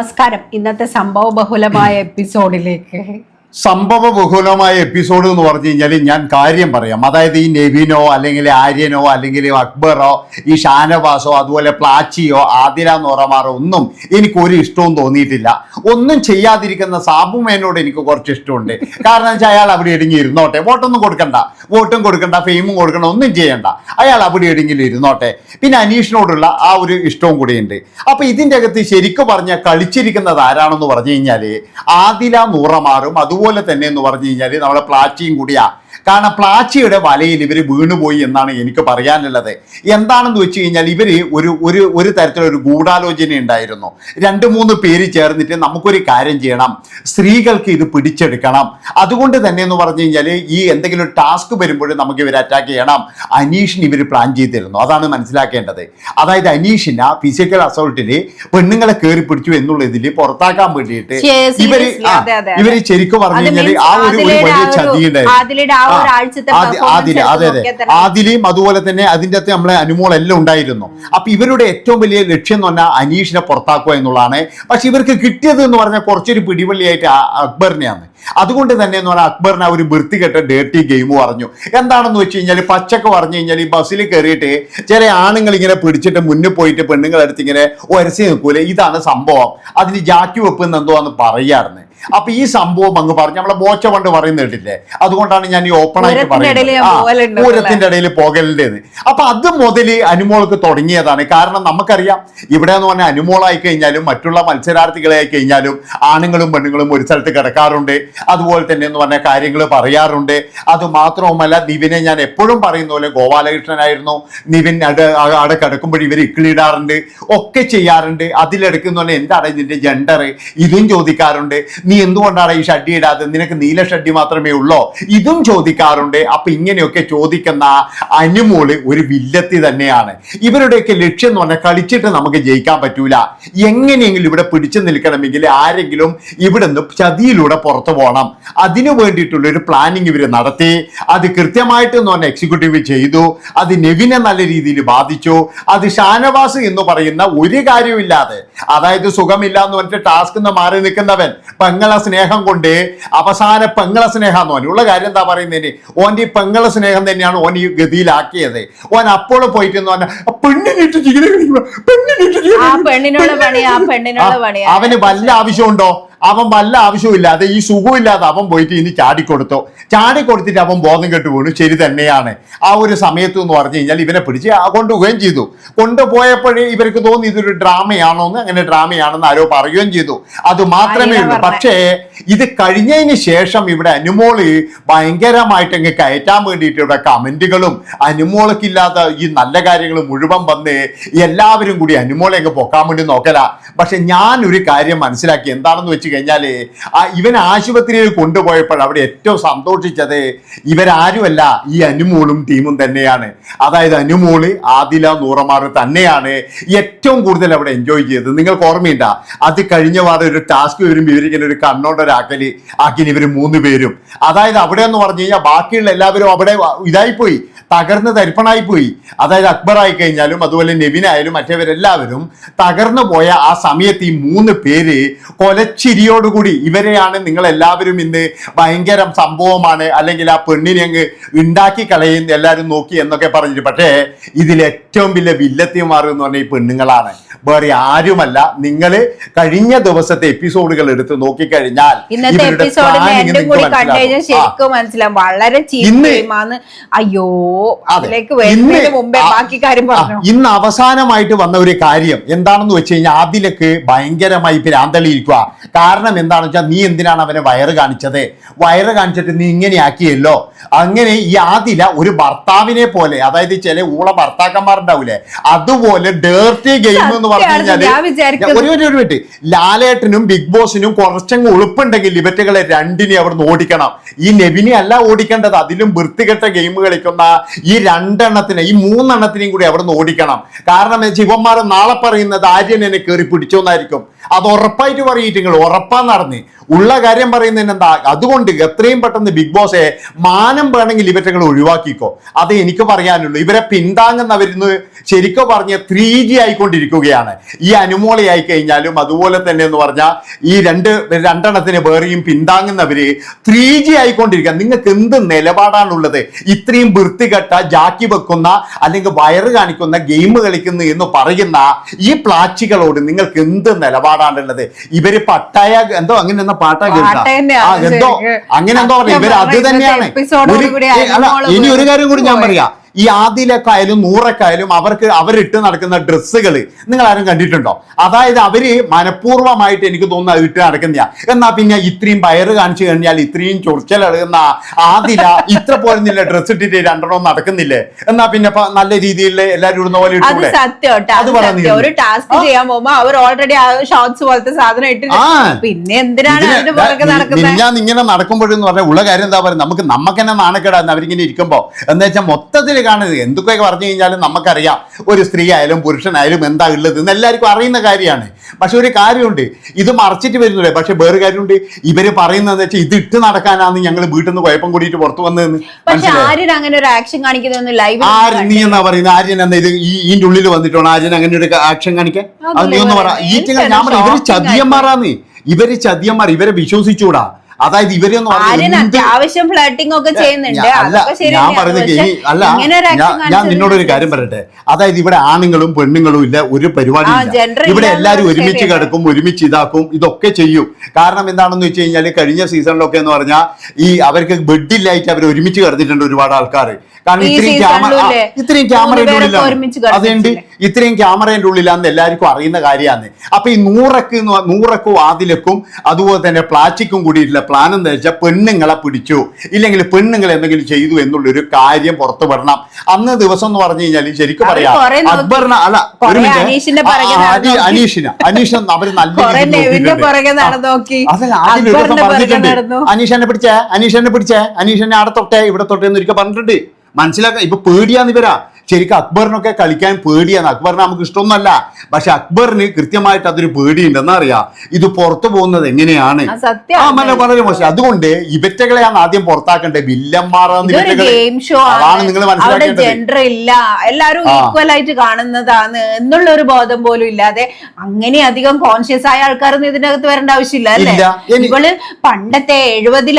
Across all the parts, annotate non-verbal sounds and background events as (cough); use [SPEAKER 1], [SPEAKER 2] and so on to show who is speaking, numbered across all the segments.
[SPEAKER 1] നമസ്കാരം. ഇന്നത്തെ സംഭവ ബഹുലമായ (clears throat) എപ്പിസോഡിലേക്ക്
[SPEAKER 2] സംഭവ ബഹുലമായ എപ്പിസോഡ് എന്ന് പറഞ്ഞു കഴിഞ്ഞാൽ ഞാൻ കാര്യം പറയാം. അതായത് ഈ നെവിനോ അല്ലെങ്കിൽ ആര്യനോ അല്ലെങ്കിൽ അക്ബറോ ഈ ഷാനവാസോ അതുപോലെ പ്ലാച്ചിയോ ആതിര നോറമാറോ ഒന്നും എനിക്ക് ഒരു ഇഷ്ടവും തോന്നിയിട്ടില്ല. ഒന്നും ചെയ്യാതിരിക്കുന്ന സാബുമേനോട് എനിക്ക് കുറച്ച് ഇഷ്ടമുണ്ട്. കാരണം വെച്ചാൽ അയാൾ അവിടെ ഇടുങ്ങി ഇരുന്നോട്ടെ. വോട്ടൊന്നും കൊടുക്കണ്ട. വോട്ടും കൊടുക്കണ്ട ഫെയിമും കൊടുക്കണ്ട ഒന്നും ചെയ്യണ്ട. അയാൾ അവിടെ ഇടുങ്ങിൽ ഇരുന്നോട്ടെ. പിന്നെ അനീഷിനോടുള്ള ആ ഒരു ഇഷ്ടവും കൂടിയുണ്ട്. അപ്പൊ ഇതിന്റെ അകത്ത് ശരിക്കും പറഞ്ഞാൽ കളിച്ചിരിക്കുന്നത് ആരാണെന്ന് പറഞ്ഞു കഴിഞ്ഞാൽ ആദില നൂറമാറും അതുപോലെ തന്നെ എന്ന് പറഞ്ഞു കഴിഞ്ഞാൽ നമ്മളെ പ്ലാച്ചിയും കൂടിയാ. കാരണം പ്ലാച്ചിയുടെ വലയിൽ ഇവർ വീണുപോയി എന്നാണ് എനിക്ക് പറയാനുള്ളത്. എന്താണെന്ന് വെച്ച് കഴിഞ്ഞാൽ ഇവർ ഒരു ഒരു ഒരു തരത്തിലൊരു ഗൂഢാലോചന ഉണ്ടായിരുന്നു. രണ്ട് മൂന്ന് പേര് ചേർന്നിട്ട് നമുക്കൊരു കാര്യം ചെയ്യണം. സ്ത്രീകൾക്ക് ഇത് പിടിച്ചെടുക്കണം. അതുകൊണ്ട് തന്നെ എന്ന് പറഞ്ഞു കഴിഞ്ഞാൽ ഈ എന്തെങ്കിലും ഒരു ടാസ്ക് വരുമ്പോഴും നമുക്ക് ഇവർ അറ്റാക്ക് ചെയ്യണം. അനീഷിന് ഇവർ പ്ലാൻ ചെയ്തിരുന്നു. അതാണ് മനസ്സിലാക്കേണ്ടത്. അതായത് അനീഷിന ഫിസിക്കൽ അസോൾട്ടിൽ പെണ്ണുങ്ങളെ കയറി പിടിച്ചു എന്നുള്ളതിൽ പുറത്താക്കാൻ വേണ്ടിയിട്ട് ഇവർ ആ. ഇവർ ശരിക്കും പറഞ്ഞു കഴിഞ്ഞാൽ ആ ഒരു വലിയ ചതി
[SPEAKER 1] ഉണ്ടായിരുന്നു ആ ഒരാഴ്ചത്തെ
[SPEAKER 2] അതുപോലെ തന്നെ അതിന്റെ അകത്ത് നമ്മളെ അനുമോളെല്ലാം ഉണ്ടായിരുന്നു. അപ്പൊ ഇവരുടെ ഏറ്റവും വലിയ ലക്ഷ്യം എന്ന് പറഞ്ഞാൽ അനീഷിനെ പുറത്താക്കുക എന്നുള്ളതാണ്. പക്ഷെ ഇവർക്ക് കിട്ടിയത് എന്ന് പറഞ്ഞാൽ കുറച്ചൊരു പിടിവള്ളിയായിട്ട് അക്ബറിനെയാണ്. അതുകൊണ്ട് തന്നെ എന്ന് പറഞ്ഞാൽ അക്ബറിനെ ഒരു വൃത്തികെട്ട ഡേർട്ടി ഗെയിം പറഞ്ഞു. എന്താണെന്ന് വെച്ച് കഴിഞ്ഞാൽ പച്ചക്ക് പറഞ്ഞു കഴിഞ്ഞാൽ ഈ ബസ്സിൽ കയറിയിട്ട് ചില ആണുങ്ങൾ ഇങ്ങനെ പിടിച്ചിട്ട് മുന്നിൽ പോയിട്ട് പെണ്ണുങ്ങളെടുത്ത് ഇങ്ങനെ ഒരസി നിൽക്കൂലേ? ഇതാണ് സംഭവം. അതിന് ജാക്കി വെപ്പ് എന്തോ എന്ന് പറയാറുണ്ട്. അപ്പൊ ഈ സംഭവം അങ്ങ് പറഞ്ഞു. നമ്മളെ ബോച്ച പണ്ട് പറയുന്ന കേട്ടില്ലേ? അതുകൊണ്ടാണ് ഞാൻ ഈ ഓപ്പൺ ആയിട്ട്
[SPEAKER 1] പറയുന്നത്.
[SPEAKER 2] പൂരത്തിന്റെ ഇടയിൽ പോകലുണ്ട് അപ്പൊ അത് മുതൽ അനുമോൾക്ക് തുടങ്ങിയതാണ്. കാരണം നമുക്കറിയാം ഇവിടെ എന്ന് പറഞ്ഞാൽ അനുമോളായി കഴിഞ്ഞാലും മറ്റുള്ള മത്സരാർത്ഥികളെ ആയി കഴിഞ്ഞാലും ആണുങ്ങളും പെണ്ണുങ്ങളും ഒരു സ്ഥലത്ത് കിടക്കാറുണ്ട്. അതുപോലെ തന്നെ എന്ന് പറഞ്ഞ കാര്യങ്ങൾ പറയാറുണ്ട്. അത് മാത്രവുമല്ല നിവിനെ ഞാൻ എപ്പോഴും പറയുന്ന പോലെ ഗോപാലകൃഷ്ണനായിരുന്നു. നിവിൻ അട അവിടെ കിടക്കുമ്പോൾ ഇവർ ഇക്കിളിടാറുണ്ട് ഒക്കെ ചെയ്യാറുണ്ട്. അതിലെടുക്കുന്ന പറഞ്ഞാൽ എന്താണ് ഇതിന്റെ ജെൻഡർ ഇതും ചോദിക്കാറുണ്ട്. നീ എന്തുകൊണ്ടാണ് ഈ ഷഡ്ഡി ഇടാതെ നിനക്ക് നീല ഷഡ്ഡി മാത്രമേ ഉള്ളോ? ഇതും ചോദിക്കാറുണ്ട്. അപ്പൊ ഇങ്ങനെയൊക്കെ ചോദിക്കുന്ന അനുമോൾ ഒരു വില്ലത്തി തന്നെയാണ്. ഇവരുടെയൊക്കെ ലക്ഷ്യം എന്ന് പറഞ്ഞാൽ കളിച്ചിട്ട് നമുക്ക് ജയിക്കാൻ പറ്റൂല. എങ്ങനെയെങ്കിലും ഇവിടെ പിടിച്ചു നിൽക്കണമെങ്കിൽ ആരെങ്കിലും ഇവിടെ നിന്ന് ചതിയിലൂടെ പുറത്തു പോകണം. അതിനു വേണ്ടിയിട്ടുള്ള ഒരു പ്ലാനിങ് ഇവർ നടത്തി. അത് കൃത്യമായിട്ട് എന്ന് പറഞ്ഞാൽ എക്സിക്യൂട്ടീവ് ചെയ്തു. അത് നെവിനെ നല്ല രീതിയിൽ ബാധിച്ചു. അത് ഷാനവാസ് എന്ന് പറയുന്ന ഒരു കാര്യമില്ലാതെ അതായത് സുഖമില്ല എന്ന് പറഞ്ഞിട്ട് ടാസ്ക് നിന്ന് മാറി നിൽക്കുന്നവൻ പെങ്ങളെ സ്നേഹം കൊണ്ട് അവസാന പെങ്ങളെ സ്നേഹം എന്ന് പറഞ്ഞു. ഉള്ള കാര്യം എന്താ പറയുന്നതിന്? ഓന്റെ ഈ പെങ്ങളെ സ്നേഹം തന്നെയാണ് ഓൻ ഈ ഗതിയിലാക്കിയത്. ഓൻ അപ്പോൾ പോയിട്ട് എന്ന് പറഞ്ഞാൽ പെണ്ണിനിട്ട് ജീവിതം പെണ്ണിനിട്ട് അവന് വല്ല ആവശ്യമുണ്ടോ? അവൻ വല്ല ആവശ്യമില്ലാതെ ഈ സുഖമില്ലാതെ അവൻ പോയിട്ട് ഇനി ചാടിക്കൊടുത്തു? ചാടിക്കൊടുത്തിട്ട് അവൻ ബോധം കെട്ടു വീണു. ശരി തന്നെയാണ്. ആ ഒരു സമയത്ത് എന്ന് പറഞ്ഞു കഴിഞ്ഞാൽ ഇവനെ പിടിച്ച് കൊണ്ടുപോവുകയും ചെയ്തു. കൊണ്ടുപോയപ്പോഴേ ഇവർക്ക് തോന്നി ഇതൊരു ഡ്രാമയാണോ എന്ന് അങ്ങനെ ഡ്രാമയാണെന്ന് ആരോ പറയുകയും ചെയ്തു. അത് മാത്രമേ ഉള്ളൂ. പക്ഷേ ഇത് കഴിഞ്ഞതിന് ശേഷം ഇവിടെ അനുമോൾ ഭയങ്കരമായിട്ട് അങ്ങ് കയറ്റാൻ വേണ്ടിയിട്ട് ഇവിടെ കമന്റുകളും അനുമോളക്കില്ലാത്ത ഈ നല്ല കാര്യങ്ങൾ മുഴുവൻ വന്ന് എല്ലാവരും കൂടി അനുമോളെ അങ്ങ് പൊക്കാൻ വേണ്ടി നോക്കല. പക്ഷെ ഞാൻ ഒരു കാര്യം മനസ്സിലാക്കി. എന്താണെന്ന് വെച്ച് കഴിഞ്ഞാൽ ഇവൻ ആശുപത്രിയിൽ കൊണ്ടുപോയപ്പോൾ അവിടെ ഏറ്റവും സന്തോഷിച്ചത് ഇവരാരുമല്ല ഈ അനുമോളും ടീമും തന്നെയാണ്. അതായത് അനുമോൾ ആദില നൂറമാർ തന്നെയാണ് ഏറ്റവും കൂടുതൽ അവിടെ എൻജോയ് ചെയ്തത്. നിങ്ങൾക്ക് ഓർമ്മയുണ്ടാ? അത് കഴിഞ്ഞ വാരം ഒരു ടാസ്ക് വരുമ്പോൾ ഇവരിങ്ങനെ ഒരു കണ്ണോണ്ടൊരാക്കൽ ആക്കി ഇവർ മൂന്ന് പേരും. അതായത് അവിടെ എന്ന് പറഞ്ഞു കഴിഞ്ഞാൽ ബാക്കിയുള്ള എല്ലാവരും അവിടെ ഇതായിപ്പോയി. തകർന്ന് തരിപ്പണായി പോയി അതായത് അക്ബർ ആയി കഴിഞ്ഞാലും അതുപോലെ നെവിനായാലും മറ്റവരെല്ലാവരും തകർന്നു പോയ ആ സമയത്ത് ഈ മൂന്ന് പേര് കൊലച്ചിരിയോടുകൂടി ഇവരെയാണ് നിങ്ങൾ എല്ലാവരും ഇന്ന് ഭയങ്കര സംഭവമാണ് അല്ലെങ്കിൽ ആ പെണ്ണിനെ അങ്ങ് ഉണ്ടാക്കി കളയുന്ന എല്ലാവരും നോക്കി എന്നൊക്കെ പറഞ്ഞിട്ട്. പക്ഷേ ഇതിൽ ഏറ്റവും വലിയ വില്ലത്തിമാർ എന്ന് പറഞ്ഞ ഈ പെണ്ണുങ്ങളാണ്. വേറെ ആരുമല്ല. നിങ്ങൾ കഴിഞ്ഞ ദിവസത്തെ എപ്പിസോഡുകൾ എടുത്ത് നോക്കിക്കഴിഞ്ഞാൽ
[SPEAKER 1] ഇന്നത്തെ എപ്പിസോഡ്
[SPEAKER 2] എൻഡും
[SPEAKER 1] കൂടി കണ്ടു കഴിഞ്ഞാൽ ശരിക്കും മനസ്സിലാവും. വളരെ ചീമാന്ന് അയ്യോ അതിലേക്ക് വരുന്നതിന് മുമ്പേ ബാക്കി കാര്യം പറഞ്ഞു.
[SPEAKER 2] ഇന്ന് അവസാനമായിട്ട് വന്ന ഒരു കാര്യം എന്താണെന്ന് വെച്ച് കഴിഞ്ഞാൽ ആദിലക്ക് ഭയങ്കരമായി ഭ്രാന്തളിയിരിക്കുക കാരണം എന്താണെന്ന് വെച്ചാൽ നീ എന്തിനാണ് അവനെ വയറ് കാണിച്ചത്? വയറ് കാണിച്ചിട്ട് നീ ഇങ്ങനെ ആക്കിയല്ലോ? അങ്ങനെ ഈ ആദില ഒരു ഭർത്താവിനെ പോലെ അതായത് ചില ഊള ഭർത്താക്കന്മാരുണ്ടാവൂലേ അതുപോലെ ഡേർട്ടി ഗെയിം എന്ന് പറഞ്ഞു
[SPEAKER 1] കഴിഞ്ഞാൽ
[SPEAKER 2] ഒരു മിനിറ്റ് ലാലേട്ടനും ബിഗ് ബോസിനും കുറച്ചങ്ങ് ഉളുപ്പുണ്ട്. ഉണ്ടെങ്കിൽ ലിബറ്റുകളെ രണ്ടിനെ അവിടുന്ന് ഓടിക്കണം. ഈ നെവിനെ അല്ല ഓടിക്കേണ്ടത്. അതിലും വൃത്തികെട്ട ഗെയിം കളിക്കുന്ന ഈ രണ്ടെണ്ണത്തിനെ ഈ മൂന്നെണ്ണത്തിനെയും കൂടി അവിടുന്ന് ഓടിക്കണം. കാരണം ഇവന്മാർ നാളെ പറയുന്നത് ആര്യൻ എന്നെ കയറി പിടിച്ചോന്നായിരിക്കും അത് ഉറപ്പായിട്ട് പറയിട്ട് ഉറപ്പാ നടന്ന് ഉള്ള കാര്യം പറയുന്നതിന് എന്താ? അതുകൊണ്ട് എത്രയും പെട്ടെന്ന് ബിഗ് ബോസെ മാനം വേണമെങ്കിൽ ഇവറ്റങ്ങൾ ഒഴിവാക്കിക്കോ. അത് എനിക്ക് പറയാനുള്ളൂ. ഇവരെ പിന്താങ്ങുന്നവരിന്ന് ശരിക്കും പറഞ്ഞ ത്രീ ജി ആയിക്കൊണ്ടിരിക്കുകയാണ്. ഈ അനുമോളി ആയി കഴിഞ്ഞാലും അതുപോലെ തന്നെ എന്ന് പറഞ്ഞാൽ ഈ രണ്ട് രണ്ടെണ്ണത്തിന് വേറെയും പിന്താങ്ങുന്നവര് ത്രീ ജി ആയിക്കൊണ്ടിരിക്കുക. നിങ്ങൾക്ക് എന്ത് നിലപാടാണുള്ളത്? ഇത്രയും വൃത്തികെട്ട ജാക്കി വെക്കുന്ന അല്ലെങ്കിൽ വയറ് കാണിക്കുന്ന ഗെയിം കളിക്കുന്നു എന്ന് പറയുന്ന ഈ പ്ലാച്ചികളോട് നിങ്ങൾക്ക് എന്ത് നിലപാടാണുള്ളത്? ഇവർ പട്ടായ എന്തോ അങ്ങനെ പാട്ടാ കേൾക്കാം. എന്തോ അങ്ങനെ എന്തോ പറയാം ഇവർ അത് തന്നെയാണ്. ഇനി ഒരു കാര്യം കൂടി ഞാൻ. പറയാം. ഈ ആദിലൊക്കെ ആയാലും നൂറൊക്കെ ആയാലും അവർക്ക് അവരിട്ട് നടക്കുന്ന ഡ്രസ്സുകൾ നിങ്ങൾ ആരും കണ്ടിട്ടുണ്ടോ? അതായത് അവർ മനഃപൂർവമായിട്ട് എനിക്ക് തോന്നുന്നു അത് ഇട്ട് നടക്കുന്ന എന്നാൽ പിന്നെ ഇത്രയും വയറ് കാണിച്ചു കഴിഞ്ഞാൽ ഇത്രയും ചൊറിച്ചലടുന്ന ആദില ഇത്ര പോലുന്നില്ല ഡ്രസ്സ് ഇട്ടിട്ട് രണ്ടെണ്ണം നടക്കുന്നില്ലേ? എന്നാ പിന്നെ നല്ല രീതിയിൽ എല്ലാവരും ഇടുന്ന പോലെ
[SPEAKER 3] അത് ഒരു ടാസ്ക് ചെയ്യാൻ പോകുമ്പോ അവർ ഓൾറെഡി ഷോർട്സ് പോലത്തെ സാധനം ഇട്ട്
[SPEAKER 2] ആ.
[SPEAKER 3] പിന്നെ എന്തിനാണ്
[SPEAKER 2] ഞാൻ ഇങ്ങനെ നടക്കുമ്പോഴെന്ന് പറഞ്ഞാൽ ഉള്ള കാര്യം എന്താ പറയുക? നമുക്ക് നമുക്ക് തന്നെ നാണക്കേടാന്ന് അവരിങ്ങനെ ഇരിക്കുമ്പോ. എന്ന് വെച്ചാൽ മൊത്തത്തിൽ കാണുന്നത് എന്തൊക്കെയൊക്കെ പറഞ്ഞു കഴിഞ്ഞാലും നമുക്കറിയാം. ഒരു സ്ത്രീ ആയാലും പുരുഷനായാലും എന്താ ഉള്ളത് എന്ന് എല്ലാവർക്കും അറിയുന്ന കാര്യമാണ്. പക്ഷെ ഒരു കാര്യമുണ്ട്. ഇത് മറച്ചിട്ട് വരുന്നില്ലേ? പക്ഷെ വേറെ കാര്യമുണ്ട്. ഇവർ പറയുന്നത് വെച്ചാൽ ഇത് ഇട്ട് നടക്കാനാണ് ഞങ്ങൾ വീട്ടിൽ നിന്ന് കുഴപ്പം കൂടിയിട്ട് പുറത്തു വന്നതെന്ന്.
[SPEAKER 3] ആര്യൻ
[SPEAKER 2] നീ എന്നാ പറയുന്നത് ആര്യൻ എന്നാ ഇത് ഈ ഇതിന്റെ ഉള്ളിൽ വന്നിട്ടാണ് ആര്യൻ അങ്ങനെ ഒരു ആക്ഷൻ കാണിക്കാൻ? അത് നീ ഒന്ന് പറ. ഈ ഞാൻ പറയാം
[SPEAKER 3] ഇവർ
[SPEAKER 2] ചതിയന്മാരാന്ന്. ഇവർ ചതിയന്മാർ ഇവരെ വിശ്വസിച്ചൂടാ അതായത് എന്ത്
[SPEAKER 3] അത്യാവശ്യം ഫ്ലർട്ടിംഗ് ഒക്കെ ചെയ്യുന്നുണ്ട്.
[SPEAKER 2] ഞാൻ- പറയുന്നത് അല്ല ഞാൻ- നിന്നോടൊരു കാര്യം പറയട്ടെ? അതായത് ഇവിടെ ആണുങ്ങളും പെണ്ണുങ്ങളും ഇല്ല ഒരു പരിപാടി ഇവിടെ
[SPEAKER 3] എല്ലാരും
[SPEAKER 2] എല്ലാവരും ഒരുമിച്ച് കിടക്കും ഒരുമിച്ച് ഇതാക്കും ഇതൊക്കെ ചെയ്യും. കാരണം എന്താണെന്ന് വെച്ച് കഴിഞ്ഞാൽ കഴിഞ്ഞ സീസണിലൊക്കെ എന്ന് പറഞ്ഞാൽ ഈ അവർക്ക് ബെഡില്ലായിട്ട് അവർ ഒരുമിച്ച് കിടന്നിട്ടുണ്ട് ഒരുപാട് ആൾക്കാർ കാരണം ഇത്രയും ക്യാമറ? ഇത്രയും ക്യാമറയുടെ
[SPEAKER 3] ഉള്ളില്ല
[SPEAKER 2] ഉള്ളിലാണ്. അതുകൊണ്ട്? ഇത്രയും ക്യാമറയുടെ ഉള്ളിലാന്ന് എല്ലാവർക്കും അറിയുന്ന കാര്യമാണ്. അപ്പൊ ഈ നൂറക്ക് നൂറക്കും ആദിലക്കും അതുപോലെ തന്നെ പ്ലാസ്റ്റിക്കും കൂടിയിട്ടുള്ള പ്ലാൻ എന്ന് വെച്ചാൽ പെണ്ണുങ്ങളെ പിടിച്ചു. ഇല്ലെങ്കിൽ പെണ്ണുങ്ങൾ എന്തെങ്കിലും ചെയ്തു എന്നുള്ളൊരു കാര്യം പുറത്തു വിടണം അന്ന് ദിവസം എന്ന് പറഞ്ഞു കഴിഞ്ഞാൽ ശരിക്കും പറയാം. അക്ബറിന് അല്ല ഒരു. അനീഷിന്. അനീഷ് അവർ നല്ല അതല്ല ആദ്യം ദിവസം പറഞ്ഞിട്ടുണ്ട്. അനീഷനെ പിടിച്ചേ അനീഷനെ പിടിച്ചേ അനീഷനെ അവിടെ തൊട്ടേ ഇവിടെ തൊട്ടേ എന്നൊരിക്കൽ പറഞ്ഞിട്ടുണ്ട്. മനസ്സിലാക്കാം ഇപ്പൊ പേടിയാന്ന് ഇവരാ. ശരിക്കും അക്ബറിനൊക്കെ കളിക്കാൻ പേടിയാണ്. അക്ബറിനെ നമുക്ക് ഇഷ്ടമൊന്നുമല്ല. പക്ഷെ അക്ബറിന് കൃത്യമായിട്ട് അതൊരു പേടിയുണ്ടെന്ന് അറിയാം. ഇത് പുറത്തു പോകുന്നത് എങ്ങനെയാണ്?
[SPEAKER 3] ആ.
[SPEAKER 2] ആ വളരെ മോശം. അതുകൊണ്ട് ഇവറ്റകളെയാണ് ആദ്യം പുറത്താക്കേണ്ടത്
[SPEAKER 3] ഷോ
[SPEAKER 2] അതാണ് നിങ്ങൾ മനസ്സിലാക്കേണ്ടത്.
[SPEAKER 3] ജെൻഡർ ഇല്ല.
[SPEAKER 2] എല്ലാവരും
[SPEAKER 3] ഈക്വൽ ആയിട്ട് കാണുന്നതാണ് എന്നുള്ള ഒരു ബോധം പോലും ഇല്ലാതെ അങ്ങനെ അധികം കോൺഷ്യസ് ആയ ആൾക്കാരൊന്നും ഇതിനകത്ത് വരേണ്ട ആവശ്യമില്ല അല്ലേ? ഇവൾ പണ്ടത്തെ എഴുപതിലായിട്ടുള്ള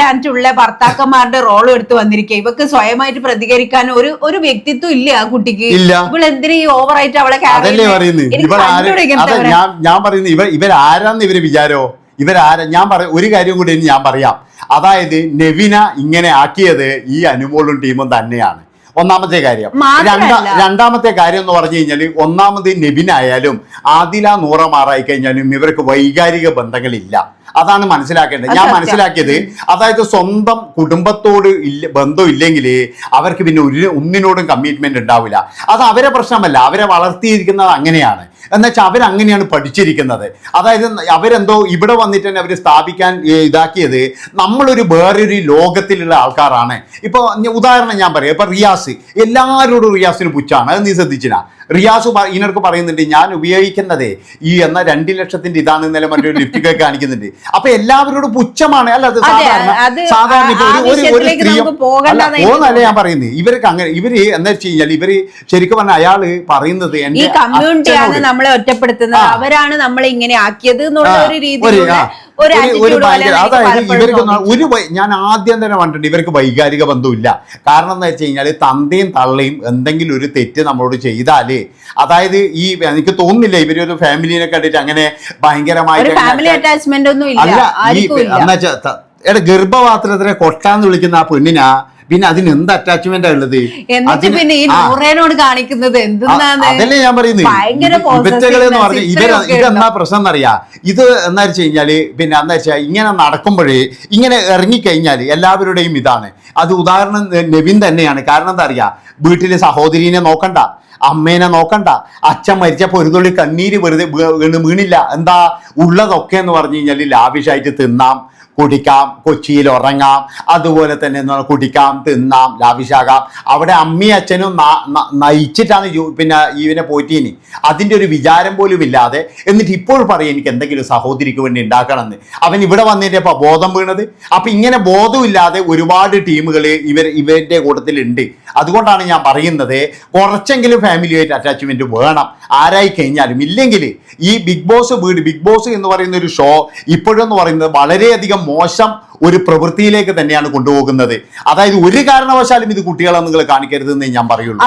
[SPEAKER 3] ഭർത്താക്കന്മാരുടെ റോൾ എടുത്ത് വന്നിരിക്കുക. ഇവക്ക് സ്വയമായിട്ട് പ്രതികരിക്കാൻ ഒരു ഒരു വ്യക്തിത്വം ഇല്ല ആ കുട്ടിക്ക്. ഇവൾ എന്തിനാ ഈ ഓവറായിട്ട് അവളെ
[SPEAKER 2] അതല്ലേ? പറയുന്നത്? ഞാൻ ഞാൻ പറയുന്നത് ഇവർ ഇവരാരാന്ന് ഇവർ വിചാരോ ഇവരാര ഞാൻ പറ ഒരു കാര്യം കൂടി ഞാൻ പറയാം അതായത് നെവിന ഇങ്ങനെ ആക്കിയത് ഈ അനുമോളും ടീമും തന്നെയാണ് ഒന്നാമത്തെ കാര്യം രണ്ടാ രണ്ടാമത്തെ കാര്യം എന്ന് പറഞ്ഞു കഴിഞ്ഞാൽ ഒന്നാമത് നെബിനായാലും ആദില നൂറ മാറായി കഴിഞ്ഞാലും ഇവർക്ക് വൈകാരിക ബന്ധങ്ങളില്ല അതാണ് മനസ്സിലാക്കേണ്ടത്. ഞാൻ മനസ്സിലാക്കിയത് അതായത് സ്വന്തം കുടുംബത്തോട് ഇല്ല ബന്ധം ഇല്ലെങ്കിൽ അവർക്ക് പിന്നെ ഒരു ഒന്നിനോടും കമ്മിറ്റ്മെന്റ് ഉണ്ടാവില്ല. അത് അവരെ പ്രശ്നമല്ല. അവരെ വളർത്തിയിരിക്കുന്നത് അങ്ങനെയാണ്. എന്നുവെച്ചാൽ അവരങ്ങനെയാണ് പഠിച്ചിരിക്കുന്നത്. അതായത് അവരെന്തോ ഇവിടെ വന്നിട്ട് തന്നെ അവർ സ്ഥാപിക്കാൻ ഇതാക്കിയത് നമ്മളൊരു വേറൊരു ലോകത്തിലുള്ള ആൾക്കാരാണ്. ഇപ്പോൾ ഉദാഹരണം ഞാൻ പറയാം. ഇപ്പം റിയാസ് എല്ലാവരോടും റിയാസിന് പുച്ഛാണ്. അത് നീ ശ്രദ്ധിച്ചില്ല. റിയാസ് ഇനർക്ക് പറയുന്നുണ്ട് ഞാൻ ഉപയോഗിക്കുന്നതേ ഈ എന്ന രണ്ട് ലക്ഷത്തിന്റെ ഇതാണ് ഇന്നലെ മറ്റൊരു ലിഫ്റ്റൊക്കെ കാണിക്കുന്നുണ്ട്. അപ്പൊ എല്ലാവരോടും പുച്ഛമാണ്. അല്ല അത് സാധാരണ സാധാരണ ഇപ്പൊ ഒരു- ഒരു അല്ല, ഞാൻ പറയുന്നത്. ഇവർക്ക് അങ്ങനെ ഇവർ എന്താ വെച്ച് കഴിഞ്ഞാൽ ഇവർ ശരിക്കും പറഞ്ഞാൽ അയാൾ പറയുന്നത് എന്റെ
[SPEAKER 3] നമ്മളെ ഒറ്റപ്പെടുത്തുന്നത്. അവരാണ് നമ്മളെ ഇങ്ങനെ ആക്കിയത് എന്നുള്ള ഒരു രീതിയിലുള്ള
[SPEAKER 2] അതായത് ഇവർക്ക് ഒരു ഞാൻ ആദ്യം തന്നെ പറഞ്ഞിട്ടുണ്ട് ഇവർക്ക് വൈകാരിക ബന്ധമില്ല. കാരണം എന്താ വെച്ച് കഴിഞ്ഞാൽ തന്തയും തള്ളയും എന്തെങ്കിലും ഒരു തെറ്റ് നമ്മളോട് ചെയ്താൽ അതായത് ഈ എനിക്ക് തോന്നുന്നില്ല ഇവരൊരു ഫാമിലിനെ കണ്ടിട്ട് അങ്ങനെ ഭയങ്കരമായിട്ട്
[SPEAKER 3] ഫാമിലി അറ്റാച്ച്മെന്റ് ഒന്നും ഇല്ല.
[SPEAKER 2] അല്ല ഈ ഗർഭപാത്രത്തിനെ കൊട്ടാന്ന് വിളിക്കുന്ന ആ പെണ്ണിനാ പിന്നെ അതിന് എന്ത് അറ്റാച്ച്മെന്റ് ഉള്ളത്?
[SPEAKER 3] പിന്നെ ഈ നൂറേനോട് കാണിക്കുന്നത്
[SPEAKER 2] അതല്ലേ ഞാൻ പറയുന്നത് ഇവറ്റകൾ എന്ന് പറഞ്ഞ ഇവർ ഇതെന്നാ പ്രശ്നം എന്നറിയാ? ഇത് എന്താ വെച്ച് കഴിഞ്ഞാൽ പിന്നെ എന്താ വെച്ചാൽ ഇങ്ങനെ നടക്കുമ്പോഴേ ഇങ്ങനെ ഇറങ്ങിക്കഴിഞ്ഞാൽ എല്ലാവരുടെയും ഇതാണ്. അത് ഉദാഹരണം നെവിൻ തന്നെയാണ്. കാരണം എന്താ അറിയാ? വീട്ടിലെ സഹോദരീനെ നോക്കണ്ട. അമ്മേനെ നോക്കണ്ട. അച്ഛൻ മരിച്ചപ്പോ ഒരു തുള്ളി കണ്ണീര് വെറുതെ വീണില്ല. എന്താ? ഉള്ളതൊക്കെ എന്ന് പറഞ്ഞു കഴിഞ്ഞാൽ ലാവിഷായിട്ട് തിന്നാം. കുടിക്കാം കൊച്ചിയിൽ ഉറങ്ങാം അതുപോലെ തന്നെ എന്താ കുടിക്കാം തിന്നാം ലാവിശാകാം അവിടെ അമ്മയും അച്ഛനും നയിച്ചിട്ടാണ് പിന്നെ ഇവനെ പോറ്റീനി അതിന്റെ ഒരു വിചാരം പോലും ഇല്ലാതെ എന്നിട്ട് ഇപ്പോൾ പറയും എനിക്ക് എന്തെങ്കിലും സഹോദരിക്ക് വേണ്ടി ഉണ്ടാക്കണമെന്ന്. അവൻ ഇവിടെ വന്നിട്ട് അപ്പോൾ ബോധം വീണത്. അപ്പം ഇങ്ങനെ ബോധമില്ലാതെ ഒരുപാട് ടീമുകൾ ഇവർ ഇവരുടെ കൂട്ടത്തിലുണ്ട് അതുകൊണ്ടാണ് ഞാൻ പറയുന്നത് കുറച്ചെങ്കിലും ഫാമിലിയായിട്ട് അറ്റാച്ച്മെന്റ് വേണം. ആരായി കഴിഞ്ഞാലും. ഇല്ലെങ്കിൽ ഈ ബിഗ് ബോസ് വീട് ബിഗ് ബോസ് എന്ന് പറയുന്ന ഒരു ഷോ ഇപ്പോഴെന്ന് പറയുന്നത് വളരെയധികം മോശം ഒരു പ്രവൃത്തിയിലേക്ക് തന്നെയാണ് കൊണ്ടുപോകുന്നത്. അതായത് ഒരു കാരണവശാലും ഇത് കുട്ടികളെ നിങ്ങൾ കാണിക്കരുത് എന്ന് ഞാൻ പറയുള്ളൂ.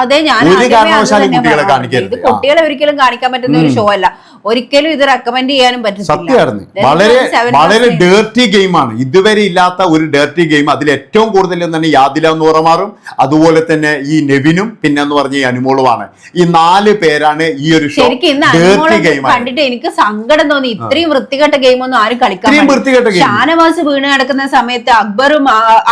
[SPEAKER 2] ഒരു കാരണവശാലും കുട്ടികളെ കാണിക്കരുത്.
[SPEAKER 3] കുട്ടികളെ ഒരിക്കലും കാണിക്കാൻ പറ്റുന്ന ഒരു ഷോ അല്ല. ഒരിക്കലും ഇത് റെക്കമെൻഡ് ചെയ്യാനും പറ്റും
[SPEAKER 2] സത്യമായിരുന്നു വളരെ വളരെ ഡേർട്ടി ഗെയിമാണ് ഇതുവരെ ഇല്ലാത്ത ഒരു ഡേർട്ടി ഗെയിം അതിൽ ഏറ്റവും കൂടുതൽ തന്നെ യാദില പറമാറും അതുപോലെ തന്നെ ഈ നെവിനും പിന്നെ എന്ന് പറഞ്ഞ ഈ അനുമോളുമാണ്. ഈ നാല് പേരാണ് ഈ ഒരു ഷോ ഡേർട്ടി
[SPEAKER 3] കണ്ടിട്ട് എനിക്ക് സങ്കടം തോന്നി. ഇത്രയും വൃത്തികെട്ട ഗെയിം ഒന്നും ആരും കളിക്കാൻ
[SPEAKER 2] വൃത്തികെട്ട game.
[SPEAKER 3] ഷാനവാസ് വീണ് കിടക്കുന്ന സമയത്ത് അക്ബറും